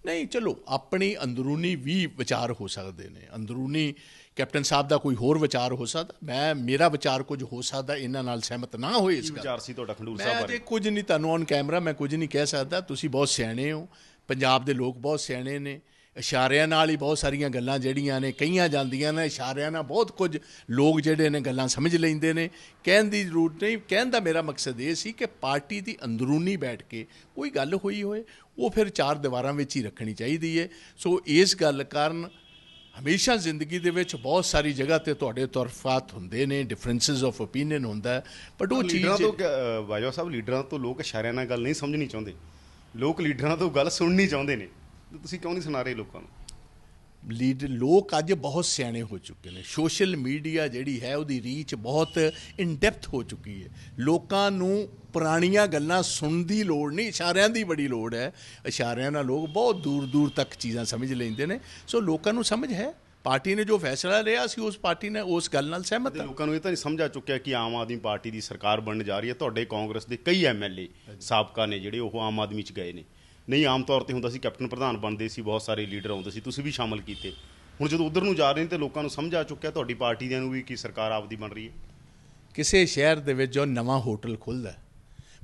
ਨਹੀਂ ਚਲੋ ਆਪਣੀ ਅੰਦਰੂਨੀ ਵੀ ਵਿਚਾਰ ਹੋ ਸਕਦੇ ਨੇ। ਅੰਦਰੂਨੀ ਕੈਪਟਨ ਸਾਹਿਬ ਦਾ ਕੋਈ ਹੋਰ ਵਿਚਾਰ ਹੋ ਸਕਦਾ। ਮੈਂ ਮੇਰਾ ਵਿਚਾਰ ਕੁਝ ਹੋ ਸਕਦਾ ਇਹਨਾਂ ਨਾਲ ਸਹਿਮਤ ਨਾ ਹੋਏ ਇਸ ਗੱਲ ਵਿਚਾਰ ਸੀ ਤੁਹਾਡਾ ਖੰਡੂਰ ਮੈਂ ਸਾਹਿਬ ਬਾਰੇ? ਕੁਝ ਨਹੀਂ ਤੁਹਾਨੂੰ ਔਨ ਕੈਮਰਾ ਮੈਂ ਕੁਝ ਨਹੀਂ ਕਹਿ ਸਕਦਾ। ਤੁਸੀਂ ਬਹੁਤ ਸਿਆਣੇ ਹੋ। ਪੰਜਾਬ ਦੇ ਲੋਕ ਬਹੁਤ ਸਿਆਣੇ ਨੇ। ਇਸ਼ਾਰਿਆਂ ਨਾਲ ਹੀ ਬਹੁਤ ਸਾਰੀਆਂ ਗੱਲਾਂ ਜਿਹੜੀਆਂ ਨੇ ਕਹੀਆਂ ਜਾਂਦੀਆਂ ਨੇ ਇਸ਼ਾਰਿਆਂ ਨਾਲ ਬਹੁਤ ਕੁਝ ਲੋਕ ਜਿਹੜੇ ਨੇ ਗੱਲਾਂ ਸਮਝ ਲੈਂਦੇ ਨੇ। ਕਹਿਣ ਦੀ ਜ਼ਰੂਰਤ ਨਹੀਂ ਕਹਿਣ ਦਾ ਮੇਰਾ ਮਕਸਦ ਇਹ ਸੀ ਕਿ ਪਾਰਟੀ ਦੀ ਅੰਦਰੂਨੀ ਬੈਠ ਕੇ ਕੋਈ ਗੱਲ ਹੋਈ ਹੋਏ ਉਹ ਫਿਰ ਚਾਰ ਦੀਵਾਰਾਂ ਵਿੱਚ ਹੀ ਰੱਖਣੀ ਚਾਹੀਦੀ ਹੈ ਸੋ ਇਸ ਗੱਲ ਕਾਰਨ ਹਮੇਸ਼ਾ ਜ਼ਿੰਦਗੀ ਦੇ ਵਿੱਚ ਬਹੁਤ ਸਾਰੀ ਜਗ੍ਹਾ ਤੇ ਤੁਹਾਡੇ ਤਰਫਾਤ ਹੁੰਦੇ ਨੇ ਡਿਫਰੈਂਸਸ ਆਫ ਓਪੀਨੀਅਨ ਹੁੰਦਾ ਬਟ ਉਹ ਲੀਡਰਾਂ ਚੀਜ਼ ਤੋਂ ਬਾਜਵਾ ਸਾਹਿਬ ਲੀਡਰਾਂ ਤੋਂ ਲੋਕ ਇਸ਼ਾਰਿਆਂ ਨਾਲ ਗੱਲ ਨਹੀਂ ਸਮਝਣੀ ਚਾਹੁੰਦੇ। ਲੋਕ ਲੀਡਰਾਂ ਤੋਂ ਗੱਲ ਸੁਣਨੀ ਚਾਹੁੰਦੇ ਨੇ। ਤੇ ਤੁਸੀਂ ਕਿਉਂ ਨਹੀਂ ਸੁਣਾ ਰਹੇ ਲੋਕਾਂ ਨੂੰ? ਲੀਡ ਲੋਕ ਅੱਜ ਬਹੁਤ ਸਿਆਣੇ ਹੋ ਚੁੱਕੇ ਨੇ। ਸੋਸ਼ਲ ਮੀਡੀਆ ਜਿਹੜੀ ਹੈ ਉਹਦੀ ਰੀਚ ਬਹੁਤ ਇਨ ਡੈਪਥ ਹੋ ਚੁੱਕੀ ਹੈ। ਲੋਕਾਂ ਨੂੰ ਪੁਰਾਣੀਆਂ ਗੱਲਾਂ ਸੁਣਨ ਦੀ ਲੋੜ ਨਹੀਂ ਇਸ਼ਾਰਿਆਂ ਦੀ ਬੜੀ ਲੋੜ ਹੈ। ਇਸ਼ਾਰਿਆਂ ਨਾਲ ਲੋਕ ਬਹੁਤ ਦੂਰ ਦੂਰ ਤੱਕ ਚੀਜ਼ਾਂ ਸਮਝ ਲੈਂਦੇ ਨੇ। ਸੋ ਲੋਕਾਂ ਨੂੰ ਸਮਝ ਹੈ। ਪਾਰਟੀ ਨੇ ਜੋ ਫੈਸਲਾ ਲਿਆ ਸੀ ਉਸ ਪਾਰਟੀ ਨੇ ਉਸ ਗੱਲ ਨਾਲ ਸਹਿਮਤ ਹਾਂ। ਲੋਕਾਂ ਨੂੰ ਇਹ ਤਾਂ ਨਹੀਂ ਸਮਝ ਆ ਚੁੱਕਿਆ ਕਿ ਆਮ ਆਦਮੀ ਪਾਰਟੀ ਦੀ ਸਰਕਾਰ ਬਣਨ ਜਾ ਰਹੀ ਹੈ। ਤੁਹਾਡੇ ਕਾਂਗਰਸ ਦੇ ਕਈ ਐਮਐਲਏ ਸਾਬਕਾ ਨੇ ਜਿਹੜੇ ਉਹ ਆਮ ਆਦਮੀ 'ਚ ਗਏ ਨੇ। ਨਹੀਂ, ਆਮ ਤੌਰ ਤੇ ਹੁੰਦਾ ਸੀ ਕੈਪਟਨ ਪ੍ਰਧਾਨ ਬਣਦੇ ਸੀ, ਬਹੁਤ ਸਾਰੇ ਲੀਡਰ ਆਉਂਦੇ ਸੀ, ਤੁਸੀਂ ਵੀ ਸ਼ਾਮਲ ਕੀਤੇ। ਹੁਣ ਜਦੋਂ ਉਧਰ ਨੂੰ ਜਾ ਰਹੇ ਨੇ ਤੇ ਲੋਕਾਂ ਨੂੰ ਸਮਝ ਆ ਚੁੱਕਿਆ ਤੁਹਾਡੀ ਪਾਰਟੀ ਦਿਆਂ ਨੂੰ ਵੀ ਕਿ ਸਰਕਾਰ ਆਪਦੀ ਬਣ ਰਹੀ ਹੈ। ਕਿਸੇ ਸ਼ਹਿਰ ਦੇ ਵਿੱਚ ਜੋ ਨਵਾਂ ਹੋਟਲ ਖੁੱਲਦਾ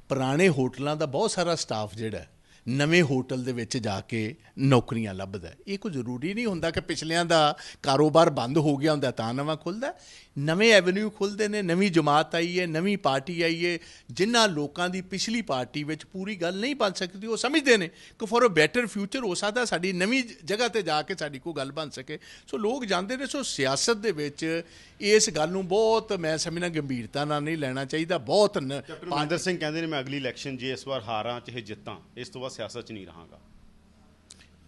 ਪੁਰਾਣੇ ਹੋਟਲਾਂ ਦਾ ਬਹੁਤ ਸਾਰਾ ਸਟਾਫ ਜਿਹੜਾ ਨਵੇਂ ਹੋਟਲ ਦੇ ਵਿੱਚ ਜਾ ਕੇ ਨੌਕਰੀਆਂ ਲੱਭਦਾ ਇਹ ਕੋਈ ਜ਼ਰੂਰੀ ਨਹੀਂ ਹੁੰਦਾ ਕਿ ਪਿਛਲਿਆਂ ਦਾ ਕਾਰੋਬਾਰ ਬੰਦ ਹੋ ਗਿਆ ਹੁੰਦਾ ਤਾਂ ਨਵਾਂ ਖੁੱਲਦਾ ਨਵੇਂ ਐਵਨਿਊ ਖੁੱਲਦੇ ਨੇ, ਨਵੀਂ ਜਮਾਤ ਆਈ ਹੈ, ਨਵੀਂ ਪਾਰਟੀ ਆਈ ਹੈ, ਜਿਨ੍ਹਾਂ ਲੋਕਾਂ ਦੀ ਪਿਛਲੀ ਪਾਰਟੀ ਵਿੱਚ ਪੂਰੀ ਗੱਲ ਨਹੀਂ ਬਣ ਸਕਦੀ, ਉਹ ਸਮਝਦੇ ਨੇ ਕਿ ਫॉर ਅ ਬੈਟਰ ਫਿਊਚਰ ਹੋ ਸਕਦਾ, ਸਾਡੀ ਨਵੀਂ ਜਗ੍ਹਾ ਤੇ ਜਾ ਕੇ ਸਾਡੀ ਕੋਈ ਗੱਲ ਬਣ ਸਕੇ। ਸੋ ਲੋਕ ਜਾਂਦੇ ਨੇ, ਸੋ ਸਿਆਸਤ ਦੇ ਵਿੱਚ ਇਸ ਗੱਲ ਨੂੰ ਬਹੁਤ, ਮੈਂ ਸਮਝਣਾ ਗੰਭੀਰਤਾ ਨਾਲ ਨਹੀਂ ਲੈਣਾ ਚਾਹੀਦਾ, ਬਹੁਤ ਨ- ਕੈਪਟਨ ਸਿੰਘ ਕਹਿੰਦੇ ਨੇ, ਮੈਂ ਅਗਲੀ ਇਲੈਕਸ਼ਨ ਜੇ ਇਸ ਵਾਰ ਹਾਰਾਂ, ਚਾਹੇ ਜਿੱਤਾਂ, ਇਸ ਤੋਂ ਬਾਅਦ ਸਿਆਸਤ 'ਚ ਨਹੀਂ ਰਹਾਂਗਾ।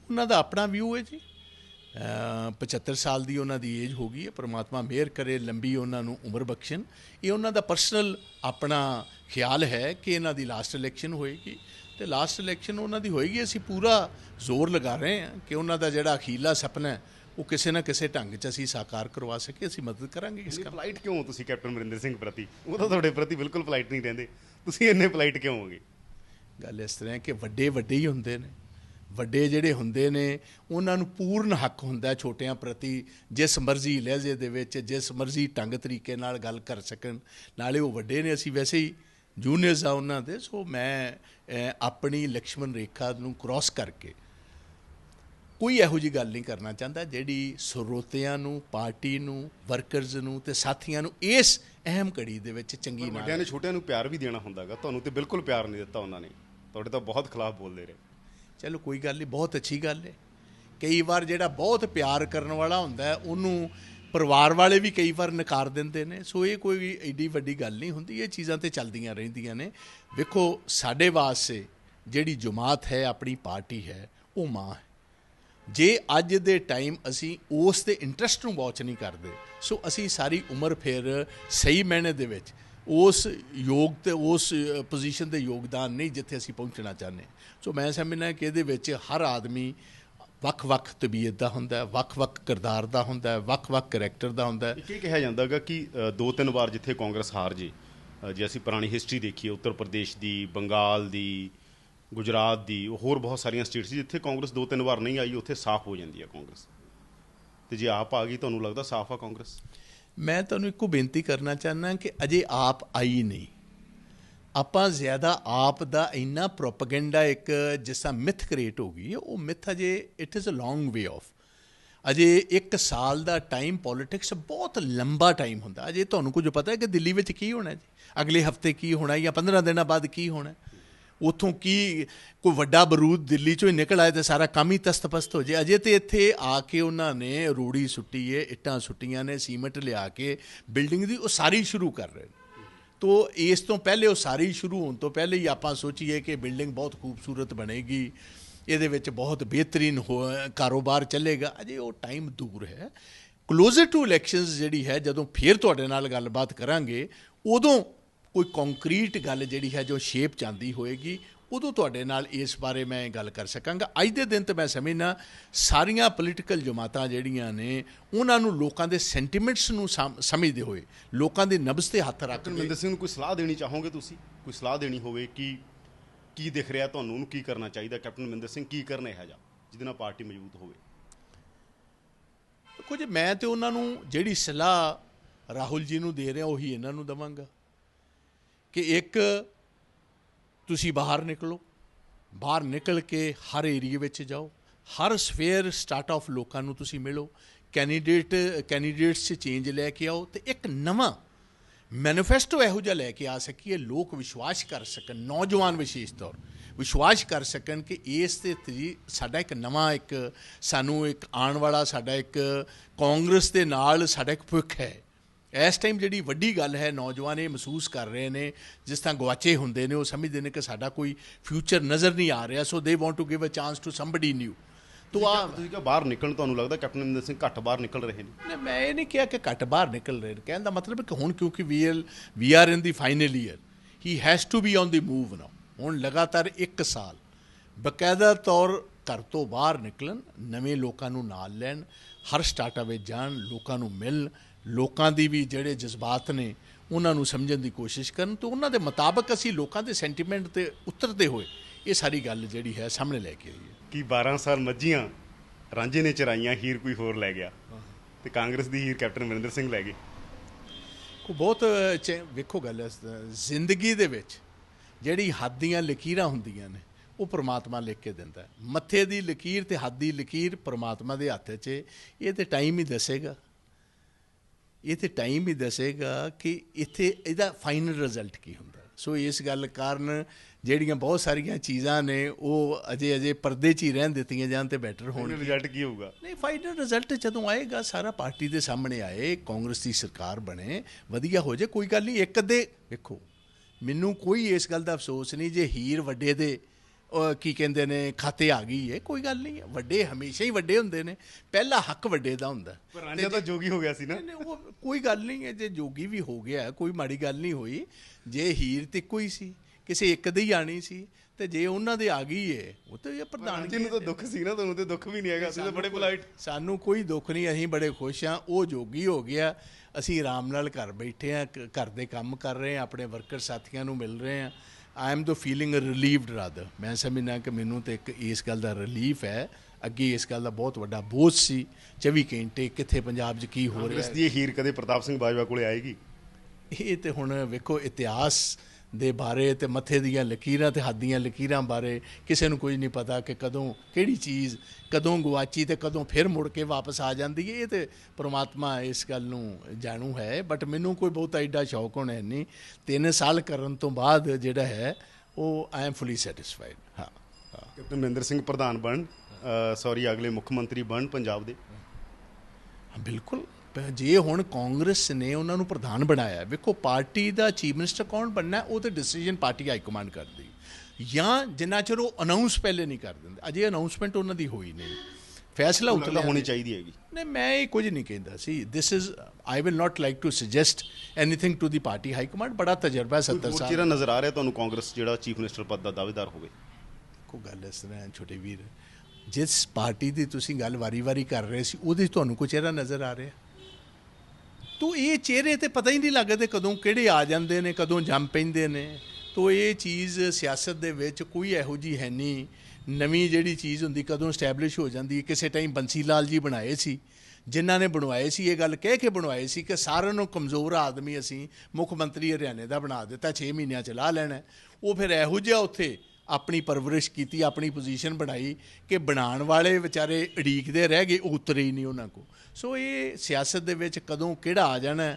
ਉਹਨਾਂ ਦਾ ਆਪਣਾ ਵਿਊ ਹੈ ਜੀ। ਅਹ 75 ਸਾਲ ਦੀ ਉਹਨਾਂ ਦੀ ਏਜ ਹੋ ਗਈ ਹੈ। ਪ੍ਰਮਾਤਮਾ ਮਿਹਰ ਕਰੇ ਲੰਬੀ ਉਹਨਾਂ ਨੂੰ ਉਮਰ ਬਖਸ਼ਣ। ਇਹ ਉਹਨਾਂ ਦਾ ਪਰਸਨਲ ਆਪਣਾ ਖਿਆਲ ਹੈ ਕਿ ਇਹਨਾਂ ਦੀ ਲਾਸਟ ਇਲੈਕਸ਼ਨ ਹੋਏਗੀ। ਤੇ ਲਾਸਟ ਇਲੈਕਸ਼ਨ ਉਹਨਾਂ ਦੀ ਹੋਏਗੀ ਅਸੀਂ ਪੂਰਾ ਜ਼ੋਰ ਲਗਾ ਰਹੇ ਹਾਂ ਕਿ ਉਹਨਾਂ ਦਾ ਜਿਹੜਾ ਅਖੀਲਾ ਸੁਪਨਾ ਹੈ ਉਹ ਕਿਸੇ ਨਾ ਕਿਸੇ ਢੰਗ 'ਚ ਅਸੀਂ ਸਾਕਾਰ ਕਰਵਾ ਸਕੇ ਅਸੀਂ ਮਦਦ ਕਰਾਂਗੇ ਇਸ ਕੰਮ ਪਲਾਈਟ ਕਿਉਂ ਤੁਸੀਂ ਕੈਪਟਨ ਅਮਰਿੰਦਰ ਸਿੰਘ ਪ੍ਰਤੀ? ਉਹ ਤਾਂ ਤੁਹਾਡੇ ਪ੍ਰਤੀ ਬਿਲਕੁਲ ਪਲਾਈਟ ਨਹੀਂ ਰਹਿੰਦੇ। ਤੁਸੀਂ ਇੰਨੇ ਪਲਾਈਟ ਕਿਉਂ ਹੋਗੇ? ਗੱਲ ਇਸ ਤਰ੍ਹਾਂ ਹੈ ਕਿ ਵੱਡੇ ਵੱਡੇ ਹੀ ਹੁੰਦੇ ਨੇ। ਵੱਡੇ ਜਿਹੜੇ ਹੁੰਦੇ ਨੇ ਉਹਨਾਂ ਨੂੰ ਪੂਰਨ ਹੱਕ ਹੁੰਦਾ ਛੋਟਿਆਂ ਪ੍ਰਤੀ ਜਿਸ ਮਰਜ਼ੀ ਲਹਿਜੇ ਦੇ ਵਿੱਚ ਜਿਸ ਮਰਜ਼ੀ ਢੰਗ ਤਰੀਕੇ ਨਾਲ ਗੱਲ ਕਰ ਸਕਣ। ਨਾਲੇ ਉਹ ਵੱਡੇ ਨੇ ਅਸੀਂ ਵੈਸੇ ਹੀ ਜੂਨੀਅਰਸ ਆ ਉਹਨਾਂ ਦੇ ਸੋ ਮੈਂ ਆਪਣੀ ਲਕਸ਼ਮਣ ਰੇਖਾ ਨੂੰ ਕ੍ਰਾਸ ਕਰਕੇ ਕੋਈ ਇਹੋ ਜੀ ਗੱਲ ਨਹੀਂ ਕਰਨਾ ਚਾਹੁੰਦਾ ਜਿਹੜੀ ਸਰੋਤਿਆਂ ਨੂੰ ਪਾਰਟੀ ਨੂੰ ਵਰਕਰਜ਼ ਨੂੰ ਤੇ ਸਾਥੀਆਂ ਨੂੰ ਇਸ ਅਹਿਮ ਘੜੀ ਦੇ ਵਿੱਚ ਚੰਗੀ ਨਾ ਵੱਡਿਆਂ ਨੇ ਛੋਟਿਆਂ ਨੂੰ ਪਿਆਰ ਵੀ ਦੇਣਾ ਹੁੰਦਾਗਾ ਤੁਹਾਨੂੰ ਤੇ ਬਿਲਕੁਲ ਪਿਆਰ ਨਹੀਂ ਦਿੱਤਾ ਉਹਨਾਂ ਨੇ। ਤੁਹਾਡੇ ਤਾਂ ਬਹੁਤ ਖਿਲਾਫ ਬੋਲਦੇ ਰਹੇ। ਚਲੋ ਕੋਈ ਗੱਲ ਨਹੀਂ, ਬਹੁਤ ਅੱਛੀ ਗੱਲ ਹੈ। ਕਈ ਵਾਰ ਜਿਹੜਾ ਬਹੁਤ ਪਿਆਰ ਕਰਨ ਵਾਲਾ ਹੁੰਦਾ ਉਹਨੂੰ ਪਰਿਵਾਰ ਵਾਲੇ ਵੀ ਕਈ ਵਾਰ ਨਕਾਰ ਦਿੰਦੇ ਨੇ। ਸੋ ਇਹ ਕੋਈ ਏਡੀ ਵੱਡੀ ਗੱਲ ਨਹੀਂ ਹੁੰਦੀ, ਇਹ ਚੀਜ਼ਾਂ ਤੇ ਚੱਲਦੀਆਂ ਰਹਿੰਦੀਆਂ ਨੇ। ਵੇਖੋ, ਸਾਡੇ ਵਾਸਤੇ ਜਿਹੜੀ ਜਮਾਤ ਹੈ, ਆਪਣੀ ਪਾਰਟੀ ਹੈ, ਉਹ ਮਾਂ ਹੈ। ਜੇ ਅੱਜ ਦੇ ਟਾਈਮ ਅਸੀਂ ਉਸ ਦੇ ਇੰਟਰਸਟ ਨੂੰ ਵਾਚ ਨਹੀਂ ਕਰਦੇ, ਸੋ ਅਸੀਂ ਸਾਰੀ ਉਮਰ ਫਿਰ ਸਹੀ ਮਾਇਨੇ ਦੇ ਵਿੱਚ ਉਸ ਯੋਗ ਤੇ ਉਸ ਪੋਜੀਸ਼ਨ ਦੇ ਯੋਗਦਾਨ ਨਹੀਂ ਜਿੱਥੇ ਅਸੀਂ ਪਹੁੰਚਣਾ ਚਾਹੁੰਦੇ। ਸੋ ਮੈਂ ਸਮਝਣਾ ਕਿ ਇਹਦੇ ਵਿੱਚ ਹਰ ਆਦਮੀ ਵੱਖ-ਵੱਖ ਤਬੀਅਤ ਦਾ ਹੁੰਦਾ ਵੱਖ-ਵੱਖ ਕਿਰਦਾਰ ਦਾ ਹੁੰਦਾ ਵੱਖ-ਵੱਖ ਕੈਰੈਕਟਰ ਦਾ ਹੁੰਦਾ ਹੈ। ਇਹ ਕਿਹਾ ਜਾਂਦਾਗਾ ਕਿ ਦੋ ਤਿੰਨ ਵਾਰ ਜਿੱਥੇ ਕਾਂਗਰਸ ਹਾਰ ਜੇ ਜੇ ਅਸੀਂ ਪੁਰਾਣੀ ਹਿਸਟਰੀ ਦੇਖੀਏ, ਉੱਤਰ ਪ੍ਰਦੇਸ਼ ਦੀ, ਬੰਗਾਲ ਦੀ, ਗੁਜਰਾਤ ਦੀ ਹੋਰ ਬਹੁਤ ਸਾਰੀਆਂ ਸਟੇਟਸ ਸੀ ਜਿੱਥੇ ਕਾਂਗਰਸ ਦੋ ਤਿੰਨ ਵਾਰ ਨਹੀਂ ਆਈ, ਉੱਥੇ ਸਾਫ਼ ਹੋ ਜਾਂਦੀ ਹੈ ਕਾਂਗਰਸ। ਤੇ ਜੇ ਆਪ ਆ ਗਈ, ਤੁਹਾਨੂੰ ਲੱਗਦਾ ਸਾਫ਼ ਆ ਕਾਂਗਰਸ? ਮੈਂ ਤੁਹਾਨੂੰ ਇੱਕੋ ਬੇਨਤੀ ਕਰਨਾ ਚਾਹੁੰਦਾ ਕਿ ਅਜੇ ਆਪ ਆਈ ਨਹੀਂ। ਆਪਾਂ ਜ਼ਿਆਦਾ ਆਪ ਦਾ ਇੰਨਾ ਪ੍ਰੋਪਗੈਂਡਾ ਇੱਕ ਜਿਸ ਤਰ੍ਹਾਂ ਮਿਥ ਕ੍ਰੀਏਟ ਹੋ ਗਈ ਹੈ ਉਹ myth Ajay it is a long way off ਅਜੇ 1 ਸਾਲ ਦਾ ਟਾਈਮ ਪੋਲਿਟਿਕਸ ਬਹੁਤ ਲੰਬਾ ਟਾਈਮ ਹੁੰਦਾ। ਅਜੇ ਤੁਹਾਨੂੰ ਕੁਝ ਪਤਾ ਹੈ ਕਿ ਦਿੱਲੀ ਵਿੱਚ ਕੀ ਹੋਣਾ ਜੀ? ਅਗਲੇ ਹਫ਼ਤੇ ਕੀ ਹੋਣਾ ਜਾਂ 15 ਦਿਨਾਂ ਬਾਅਦ ਕੀ ਹੋਣਾ ਉਥੋਂ ਕੀ ਕੋਈ ਵੱਡਾ ਬਰੂਦ ਦਿੱਲੀ ਚੋਂ ਹੀ ਨਿਕਲ ਆਏ ਤੇ ਸਾਰਾ ਕੰਮ ਹੀ ਤਸਤਪਸਤ ਹੋ ਜੇ। ਅਜੇ ਤੇ ਇੱਥੇ ਆ ਕੇ ਉਹਨਾਂ ਨੇ ਰੂੜੀ ਸੁੱਟੀ ਏ, ਇੱਟਾਂ ਸੁੱਟੀਆਂ ਨੇ, ਸੀਮੈਂਟ ਲਿਆ ਕੇ ਬਿਲਡਿੰਗ ਦੀ, ਉਹ ਸਾਰੀ ਸ਼ੁਰੂ ਕਰ ਰਹੇ ਨੇ। ਤੋ ਇਸ ਤੋਂ ਪਹਿਲੇ ਉਹ ਸਾਰੀ ਸ਼ੁਰੂ ਹੋਣ ਤੋਂ ਪਹਿਲੇ ਹੀ ਆਪਾਂ ਸੋਚੀਏ ਕਿ ਬਿਲਡਿੰਗ ਬਹੁਤ ਖੂਬਸੂਰਤ ਬਣੇਗੀ। ਇਹਦੇ ਵਿੱਚ ਬਹੁਤ ਬਿਹਤਰੀਨ ਹੋ- ਕਾਰੋਬਾਰ ਚੱਲੇਗਾ। ਅਜੇ ਉਹ ਟਾਈਮ ਦੂਰ ਹੈ। ਕਲੋਜ਼ਰ ਟੂ ਇਲੈਕਸ਼ਨਸ ਜਿਹੜੀ ਹੈ, ਜਦੋਂ ਫੇਰ ਤੁਹਾਡੇ ਨਾਲ ਗੱਲਬਾਤ ਕਰਾਂਗੇ, ਉਦੋਂ ਕੋਈ ਕੰਕਰੀਟ ਗੱਲ ਜਿਹੜੀ ਹੈ ਜੋ ਸ਼ੇਪ ਚਾਂਦੀ ਹੋਏਗੀ ਉਦੋਂ ਤੁਹਾਡੇ ਨਾਲ ਇਸ ਬਾਰੇ ਮੈਂ ਗੱਲ ਕਰ ਸਕਾਂਗਾ। ਅੱਜ ਦੇ ਦਿਨ ਤੇ ਮੈਂ ਸਮਝਣਾ ਸਾਰੀਆਂ ਪੋਲੀਟੀਕਲ ਜਮਾਤਾਂ ਜਿਹੜੀਆਂ ਨੇ ਉਹਨਾਂ ਨੂੰ ਲੋਕਾਂ ਦੇ ਸੈਂਟੀਮੈਂਟਸ ਨੂੰ ਸਮ- ਸਮਝਦੇ ਹੋਏ ਲੋਕਾਂ ਦੇ ਨਬਜ਼ ਤੇ ਹੱਥ ਰੱਖ ਕੇ ਮਨਿੰਦਰ ਸਿੰਘ ਨੂੰ ਕੋਈ ਸਲਾਹ ਦੇਣੀ ਚਾਹੋਗੇ ਤੁਸੀਂ? ਕੋਈ ਸਲਾਹ ਦੇਣੀ ਹੋਵੇ ਕਿ ਕੀ ਦਿਖ ਰਿਹਾ ਤੁਹਾਨੂੰ ਉਹਨੂੰ ਕੀ ਕਰਨਾ ਚਾਹੀਦਾ? ਕੈਪਟਨ ਮਨਿੰਦਰ ਸਿੰਘ ਕੀ ਕਰਨਾ ਹੈ ਜਾ ਜਿਹਦੇ ਨਾਲ ਪਾਰਟੀ ਮਜ਼ਬੂਤ ਹੋਵੇ? ਕੁਝ ਮੈਂ ਤੇ ਉਹਨਾਂ ਨੂੰ ਜਿਹੜੀ ਸਲਾਹ ਰਾਹੁਲ ਜੀ ਨੂੰ ਦੇ ਰਿਹਾ ਉਹੀ ਇਹਨਾਂ ਨੂੰ ਦਵਾਂਗਾ। ਕਿ ਇੱਕ ਤੁਸੀਂ ਬਾਹਰ ਨਿਕਲੋ, ਬਾਹਰ ਨਿਕਲ ਕੇ ਹਰ ਏਰੀਏ ਵਿੱਚ ਜਾਓ, ਹਰ ਸਫੇਅਰ ਸਟਾਰਟ ਆਫ ਲੋਕਾਂ ਨੂੰ ਤੁਸੀਂ ਮਿਲੋ ਕੈਂਡੀਡੇਟ ਕੈਂਡੀਡੇਟਸ 'ਚ ਚੇਂਜ ਲੈ ਕੇ ਆਓ ਤੇ ਇੱਕ ਨਵਾਂ ਮੈਨੀਫੈਸਟੋ ਇਹੋ ਜਿਹਾ ਲੈ ਕੇ ਆ ਸਕੀਏ, ਲੋਕ ਵਿਸ਼ਵਾਸ ਕਰ ਸਕਣ, ਨੌਜਵਾਨ ਵਿਸ਼ੇਸ਼ ਤੌਰ, ਵਿਸ਼ਵਾਸ ਕਰ ਸਕਣ ਕਿ ਇਸ ਤੇ ਤਰੀ- ਸਾਡਾ ਇੱਕ ਨਵਾਂ ਇੱਕ, ਸਾਨੂੰ ਇੱਕ ਆਉਣ ਵਾਲਾ, ਸਾਡਾ ਇੱਕ ਕਾਂਗਰਸ ਦੇ ਨਾਲ ਸਾਡਾ ਇੱਕ ਭੁੱਖ ਹੈ। ਇਸ ਟਾਈਮ ਜਿਹੜੀ ਵੱਡੀ ਗੱਲ ਹੈ ਨੌਜਵਾਨ ਇਹ ਮਹਿਸੂਸ ਕਰ ਰਹੇ ਨੇ ਜਿਸ ਤਰ੍ਹਾਂ ਗਵਾਚੇ ਹੁੰਦੇ ਨੇ ਉਹ ਸਮਝਦੇ ਨੇ ਕਿ ਸਾਡਾ ਕੋਈ ਫਿਊਚਰ ਨਜ਼ਰ ਨਹੀਂ ਆ ਰਿਹਾ so they want to give a chance to somebody new ਤੋ ਆ ਤੁਸੀਂ ਕਿਹਾ ਬਾਹਰ ਨਿਕਲਣ ਤੁਹਾਨੂੰ ਲੱਗਦਾ ਕੈਪਟਨ ਮਨਿੰਦਰ ਸਿੰਘ ਘੱਟ ਬਾਹਰ ਨਿਕਲ ਰਹੇ ਨੇ? ਨਹੀਂ ਮੈਂ ਇਹ ਨਹੀਂ ਕਿਹਾ ਕਿ ਘੱਟ ਬਾਹਰ ਨਿਕਲ ਰਹੇ ਨੇ। ਕਹਿਣ ਦਾ ਮਤਲਬ ਹੈ ਕਿ ਹੁਣ ਕਿਉਂਕਿ we are we are in the final year he has to be on the move now ਹੁਣ ਲਗਾਤਾਰ 1 ਸਾਲ ਬਕਾਇਦਾ ਤੌਰ ਘਰ ਤੋਂ ਬਾਹਰ ਨਿਕਲਣ ਨਵੇਂ ਲੋਕਾਂ ਨੂੰ ਨਾਲ ਲੈਣ ਹਰ ਸਟਾਰਟਅਪ ਵਿੱਚ ਜਾਣ ਲੋਕਾਂ ਨੂੰ ਮਿਲਣ ਲੋਕਾਂ ਦੀ ਵੀ ਜਿਹੜੇ ਜਜ਼ਬਾਤ ਨੇ ਉਹਨਾਂ ਨੂੰ ਸਮਝਣ ਦੀ ਕੋਸ਼ਿਸ਼ ਕਰਨ ਤੇ ਉਹਨਾਂ ਦੇ ਮੁਤਾਬਕ ਅਸੀਂ ਲੋਕਾਂ ਦੇ ਸੈਂਟੀਮੈਂਟ ਤੇ ਉਤਰਦੇ ਹੋਏ ਇਹ ਸਾਰੀ ਗੱਲ ਜਿਹੜੀ ਹੈ ਸਾਹਮਣੇ ਲੈ ਕੇ ਆਈਏ ਕਿ 12 ਸਾਲ ਮੱਝੀਆਂ ਰਾਂਝੇ ਨੇ ਚਰਾਈਆਂ ਹੀਰ ਕੋਈ ਹੋਰ ਲੈ ਗਿਆ ਤੇ ਕਾਂਗਰਸ ਦੀ ਹੀਰ ਕੈਪਟਨ ਅਮਰਿੰਦਰ ਸਿੰਘ ਲੈ ਗਏ ਕੋ ਬਹੁਤ ਵੇਖੋ ਗੱਲ ਹੈ, ਜ਼ਿੰਦਗੀ ਦੇ ਵਿੱਚ ਜਿਹੜੀ ਹੱਦ ਦੀਆਂ ਲਕੀਰਾਂ ਹੁੰਦੀਆਂ ਨੇ ਉਹ ਪ੍ਰਮਾਤਮਾ ਲਿਖ ਕੇ ਦਿੰਦਾ। ਮੱਥੇ ਦੀ ਲਕੀਰ ਤੇ ਹੱਦ ਦੀ ਲਕੀਰ ਪ੍ਰਮਾਤਮਾ ਦੇ ਹੱਥ 'ਚ। ਇਹ ਤੇ ਟਾਈਮ ਹੀ ਦੱਸੇਗਾ ਇਹ ਤੇ ਟਾਈਮ ਹੀ ਦੱਸੇਗਾ ਕਿ ਇੱਥੇ ਇਹਦਾ ਫਾਈਨਲ ਰਿਜ਼ਲਟ ਕੀ ਹੁੰਦਾ। ਸੋ ਇਸ ਗੱਲ ਕਾਰਨ ਜਿਹੜੀਆਂ ਬਹੁਤ ਸਾਰੀਆਂ ਚੀਜ਼ਾਂ ਨੇ ਉਹ ਅਜੇ ਅਜੇ ਪਰਦੇ 'ਚ ਹੀ ਰਹਿਣ ਦਿੱਤੀਆਂ ਜਾਣ ਤੇ ਬੈਟਰ ਹੋਣ ਰਿਜ਼ਲਟ ਕੀ ਹੋਊਗਾ? ਨਹੀਂ ਫਾਈਨਲ ਰਿਜ਼ਲਟ ਜਦੋਂ ਆਏਗਾ ਸਾਰਾ ਪਾਰਟੀ ਦੇ ਸਾਹਮਣੇ ਆਏ ਕਾਂਗਰਸ ਦੀ ਸਰਕਾਰ ਬਣੇ ਵਧੀਆ ਹੋ ਜਾਏ ਕੋਈ ਗੱਲ ਨਹੀਂ ਇੱਕ ਅੱਧੇ ਵੇਖੋ ਮੈਨੂੰ ਕੋਈ ਇਸ ਗੱਲ ਦਾ ਅਫਸੋਸ ਨਹੀਂ ਜੇ ਹੀਰ ਵੱਡੇ ਦੇ ਕੀ ਕਹਿੰਦੇ ਨੇ ਖਾਤੇ ਆ ਗਈ ਹੈ ਕੋਈ ਗੱਲ ਨਹੀਂ ਹੈ। ਵੱਡੇ ਹਮੇਸ਼ਾ ਹੀ ਵੱਡੇ ਹੁੰਦੇ ਨੇ ਪਹਿਲਾ ਹੱਕ ਵੱਡੇ ਦਾ ਹੁੰਦਾ। ਪਰ ਰਾਂਝਾ ਤਾਂ ਜੋਗੀ ਹੋ ਗਿਆ ਸੀ ਨਾ। ਉਹ ਕੋਈ ਗੱਲ ਨਹੀਂ ਹੈ ਜੇ ਜੋਗੀ ਵੀ ਹੋ ਗਿਆ ਕੋਈ ਮਾੜੀ ਗੱਲ ਨਹੀਂ ਹੋਈ ਜੇ ਹੀਰ ਤੇ ਕੋਈ ਸੀ ਕਿਸੇ ਇੱਕ ਦੇ ਹੀ ਆਣੀ ਸੀ ਤੇ ਜੇ ਉਹਨਾਂ ਦੇ ਆ ਗਈ ਏ ਉਹ ਤੇ ਇਹ ਪ੍ਰਧਾਨਗੀ ਰਾਂਝੇ ਨੂੰ ਤਾਂ ਦੁੱਖ ਸੀ ਨਾ ਤੁਹਾਨੂੰ ਤੇ ਦੁੱਖ ਵੀ ਨਹੀਂ ਹੈਗਾ ਅਸੀਂ ਤਾਂ ਬੜੇ ਪੋਲਾਈਟ ਸਾਨੂੰ ਕੋਈ ਦੁੱਖ ਨਹੀਂ ਅਸੀਂ ਬੜੇ ਖੁਸ਼ ਹਾਂ ਉਹ ਜੋਗੀ ਹੋ ਗਿਆ ਅਸੀਂ ਆਰਾਮ ਨਾਲ ਘਰ ਬੈਠੇ ਕ- ਘਰ ਦੇ ਕੰਮ ਕਰ ਰਹੇ ਹਾਂ ਆਪਣੇ ਵਰਕਰ ਸਾਥੀਆਂ ਨੂੰ ਮਿਲ ਰਹੇ ਹਾਂ I am though feeling relieved rather ਮੈਂ ਸਮਝਦਾ ਕਿ ਮੈਨੂੰ ਤੇ ਇੱਕ ਇਸ ਗੱਲ ਦਾ ਰਿਲੀਫ ਹੈ ਅੱਗੇ ਇਸ ਗੱਲ ਦਾ ਬਹੁਤ ਵੱਡਾ ਬੋਝ ਸੀ 24 ਘੰਟੇ ਕਿੱਥੇ ਪੰਜਾਬ 'ਚ ਕੀ ਹੋ ਰਿਹਾ ਕਾਂਗਰਸ ਦੀ ਹੀਰ ਕਦੇ ਪ੍ਰਤਾਪ ਸਿੰਘ ਬਾਜਵਾ ਕੋਲੇ ਆਏਗੀ ਇਹ ਤੇ ਹੁਣ ਵੇਖੋ ਇਤਿਹਾਸ ਦੇ ਬਾਰੇ ਤੇ ਮੱਥੇ ਦੀਆਂ ਲਕੀਰਾਂ ਤੇ ਹੱਥ ਦੀਆਂ ਲਕੀਰਾਂ ਬਾਰੇ ਕਿਸੇ ਨੂੰ ਕੁਝ ਨਹੀਂ ਪਤਾ ਕਿ ਕਦੋਂ ਕਿਹੜੀ ਚੀਜ਼ ਕਦੋਂ ਗਵਾਚੀ ਤੇ ਕਦੋਂ ਫਿਰ ਮੁੜ ਕੇ ਵਾਪਸ ਆ ਜਾਂਦੀ ਹੈ। ਇਹ ਤੇ ਪ੍ਰਮਾਤਮਾ ਇਸ ਗੱਲ ਨੂੰ ਜਾਣੂ ਹੈ ਬਟ ਮੈਨੂੰ ਕੋਈ ਬਹੁਤ ਐਡਾ ਸ਼ੌਕ ਹੋਣਾ ਹੈ ਨਹੀਂ। ਤਿੰਨ ਸਾਲ ਕਰਨ ਤੋਂ ਬਾਅਦ ਜਿਹੜਾ ਹੈ ਉਹ ਆਈ ਐਮ ਫੁਲੀ ਸੈਟੀਸਫਾਈਡ ਹਾਂ ਕੈਪਟਨ ਮਨਿੰਦਰ ਸਿੰਘ ਪ੍ਰਧਾਨ ਬਣ ਸੌਰੀ ਅਗਲੇ ਮੁੱਖ ਮੰਤਰੀ ਬਣ ਪੰਜਾਬ ਦੇ। ਬਿਲਕੁਲ। ਜੇ ਹੁਣ ਕਾਂਗਰਸ ਨੇ ਉਹਨਾਂ ਨੂੰ ਪ੍ਰਧਾਨ ਬਣਾਇਆ ਵੇਖੋ ਪਾਰਟੀ ਦਾ ਚੀਫ ਮਿਨਿਸਟਰ ਕੌਣ ਬਣਨਾ ਉਹ ਤੇ ਡਿਸੀਜਨ ਪਾਰਟੀ ਹਾਈ ਕਮਾਂਡ ਕਰਦੀ। ਜਾਂ ਜਿੰਨਾ ਚਿਰ ਉਹ ਅਨਾਉਂਸ ਪਹਿਲੇ ਨਹੀਂ ਕਰ ਦਿੰਦੇ ਅਜੇ ਅਨਾਉਂਸਮੈਂਟ ਉਹਨਾਂ ਦੀ ਹੋਈ ਨਹੀਂ। ਫੈਸਲਾ ਉਤਲੇ ਹੋਣੀ ਚਾਹੀਦੀ ਹੈਗੀ। ਨਹੀਂ ਮੈਂ ਇਹ ਕੁਝ ਨਹੀਂ ਕਹਿੰਦਾ ਸੀ। This is I will not like to suggest anything to the party high command ਬੜਾ ਤਜਰਬਾ ਹੈ 70 ਹੋਰ ਸਾਲ ਚਿਹਰਾ ਨਜ਼ਰ ਆ ਰਿਹਾ ਤੁਹਾਨੂੰ ਕਾਂਗਰਸ ਜਿਹੜਾ ਚੀਫ ਮਿਨਿਸਟਰ ਪਦ ਦਾ ਦਾਅਵੇਦਾਰ ਹੋਵੇ? ਕੋ ਗੱਲ ਇਸ ਤਰ੍ਹਾਂ ਛੋਟੇ ਵੀਰ। ਜਿਸ ਪਾਰਟੀ ਦੀ ਤੁਸੀਂ ਗੱਲ ਵਾਰੀ-ਵਾਰੀ ਕਰ ਰਹੇ ਸੀ ਉਹਦੇ ਤੁਹਾਨੂੰ ਕੋਈ ਚਿਹਰਾ ਨਜ਼ਰ ਆ ਰਿਹਾ? ਤੋ ਇਹ ਚਿਹਰੇ ਤੇ ਪਤਾ ਹੀ ਨਹੀਂ ਲੱਗਦੇ ਕਦੋਂ ਕਿਹੜੇ ਆ ਜਾਂਦੇ ਨੇ, ਕਦੋਂ ਜੰਮ ਪੈਂਦੇ ਨੇ। ਤੋ ਇਹ ਚੀਜ਼ ਸਿਆਸਤ ਦੇ ਵਿੱਚ ਕੋਈ ਇਹੋ ਜੀ ਹੈ ਨਹੀਂ। ਨਵੀਂ ਜਿਹੜੀ ਚੀਜ਼ ਹੁੰਦੀ, ਕਦੋਂ ਸਟੈਬਲਿਸ਼ ਹੋ ਜਾਂਦੀ ਹੈ। ਕਿਸੇ ਟਾਈਮ ਬੰਸੀ ਲਾਲ ਜੀ ਬਣਾਏ ਸੀ, ਜਿਨ੍ਹਾਂ ਨੇ ਬਣਵਾਏ ਸੀ, ਇਹ ਗੱਲ ਕਹਿ ਕੇ ਬਣਵਾਏ ਸੀ ਕਿ ਸਾਰਿਆਂ ਨੂੰ ਕਮਜ਼ੋਰ ਆਦਮੀ ਅਸੀਂ ਮੁੱਖ ਮੰਤਰੀ ਹਰਿਆਣੇ ਦਾ ਬਣਾ ਦਿੱਤਾ 6 ਮਹੀਨਿਆਂ ਚ ਲਾ ਲੈਣਾ। ਉਹ ਫਿਰ ਇਹੋ ਜਿਹਾ ਉੱਥੇ ਆਪਣੀ ਪਰਵਰਿਸ਼ ਕੀਤੀ, ਆਪਣੀ ਪੋਜੀਸ਼ਨ ਬਣਾਈ ਕਿ ਬਣਾਉਣ ਵਾਲੇ ਵਿਚਾਰੇ ਉਡੀਕਦੇ ਰਹਿ ਗਏ, ਉਹ ਉਤਰੇ ਹੀ ਨਹੀਂ ਉਹਨਾਂ ਕੋ ਸੋ ਇਹ ਸਿਆਸਤ ਦੇ ਵਿੱਚ ਕਦੋਂ ਕਿਹੜਾ ਆ ਜਾਣਾ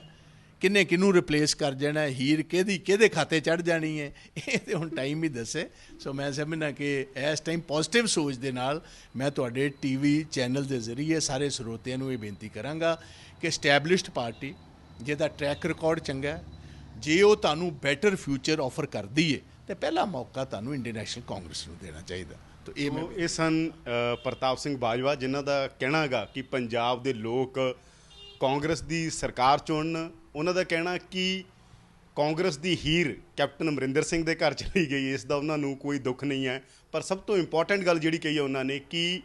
ਕਿੰਨੇ ਕਿਹਨੂੰ ਰਿਪਲੇਸ ਕਰ ਜਾਣਾ ਹੀਰ ਕਿਹਦੀ, ਕਿਹਦੇ ਖਾਤੇ ਚੜ ਜਾਣੀ ਹੈ? ਇਹ ਤੇ ਹੁਣ ਟਾਈਮ ਹੀ ਦੱਸੇ। ਸੋ ਮੈਂ ਸਮਝਣਾ ਕਿ ਇਸ ਟਾਈਮ ਪੋਜ਼ਿਟਿਵ ਸੋਚ ਦੇ ਨਾਲ ਮੈਂ ਤੁਹਾਡੇ ਟੀਵੀ ਚੈਨਲ ਦੇ ਜ਼ਰੀਏ ਸਾਰੇ ਸਰੋਤਿਆਂ ਨੂੰ ਇਹ ਬੇਨਤੀ ਕਰਾਂਗਾ ਕਿ ਸਟੈਬਲਿਸ਼ਡ ਪਾਰਟੀ ਜਿਹਦਾ ਟਰੈਕ ਰਿਕਾਰਡ ਚੰਗਾ ਜੇ ਉਹ ਤੁਹਾਨੂੰ ਬੈਟਰ ਫਿਊਚਰ ਆਫਰ ਕਰਦੀ ਏ ਤੇ ਪਹਿਲਾ ਮੌਕਾ ਤੁਹਾਨੂੰ ਇੰਡੀਅਨ ਨੈਸ਼ਨਲ ਕਾਂਗਰਸ ਨੂੰ ਦੇਣਾ ਚਾਹੀਦਾ। ਤਾਂ ਇਹ ਮੈਂ ਇਹ ਸਨ ਪ੍ਰਤਾਪ ਸਿੰਘ ਬਾਜਵਾ ਜਿਨ੍ਹਾਂ ਦਾ ਕਹਿਣਾ ਹੈਗਾ ਕਿ ਪੰਜਾਬ ਦੇ ਲੋਕ ਕਾਂਗਰਸ ਦੀ ਸਰਕਾਰ ਚੁਣਨ। ਉਹਨਾਂ ਦਾ ਕਹਿਣਾ ਕਿ ਕਾਂਗਰਸ ਦੀ ਹੀਰ ਕੈਪਟਨ ਅਮਰਿੰਦਰ ਸਿੰਘ ਦੇ ਘਰ ਚਲੀ ਗਈ। ਇਸ ਦਾ ਉਹਨਾਂ ਨੂੰ ਕੋਈ ਦੁੱਖ ਨਹੀਂ ਹੈ। ਪਰ ਸਭ ਤੋਂ ਇੰਪੋਰਟੈਂਟ ਗੱਲ ਜਿਹੜੀ ਕਹੀ ਹੈ ਉਹਨਾਂ ਨੇ ਕਿ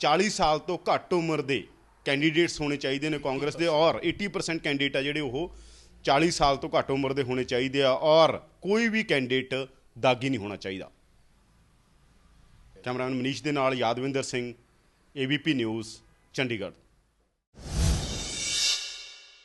40 ਸਾਲ ਤੋਂ ਘੱਟ ਉਮਰ ਦੇ ਕੈਂਡੀਡੇਟਸ ਹੋਣੇ ਚਾਹੀਦੇ ਨੇ ਕਾਂਗਰਸ ਦੇ। ਔਰ 80% ਕੈਂਡੀਡੇਟ ਆ ਜਿਹੜੇ ਉਹ 40 ਸਾਲ ਤੋਂ ਘੱਟ ਉਮਰ ਦੇ ਹੋਣੇ ਚਾਹੀਦੇ ਆ। ਔਰ ਕੋਈ ਵੀ ਕੈਂਡੀਡੇਟ ਦਾਗੀ ਨਹੀਂ ਹੋਣਾ ਚਾਹੀਦਾ। ਕੈਮਰਾਮੈਨ ਮਨੀਸ਼ ਦੇ ਨਾਲ ਯਾਦਵਿੰਦਰ ਸਿੰਘ ਏਬੀਪੀ ਨਿਊਜ਼ ਚੰਡੀਗੜ੍ਹ।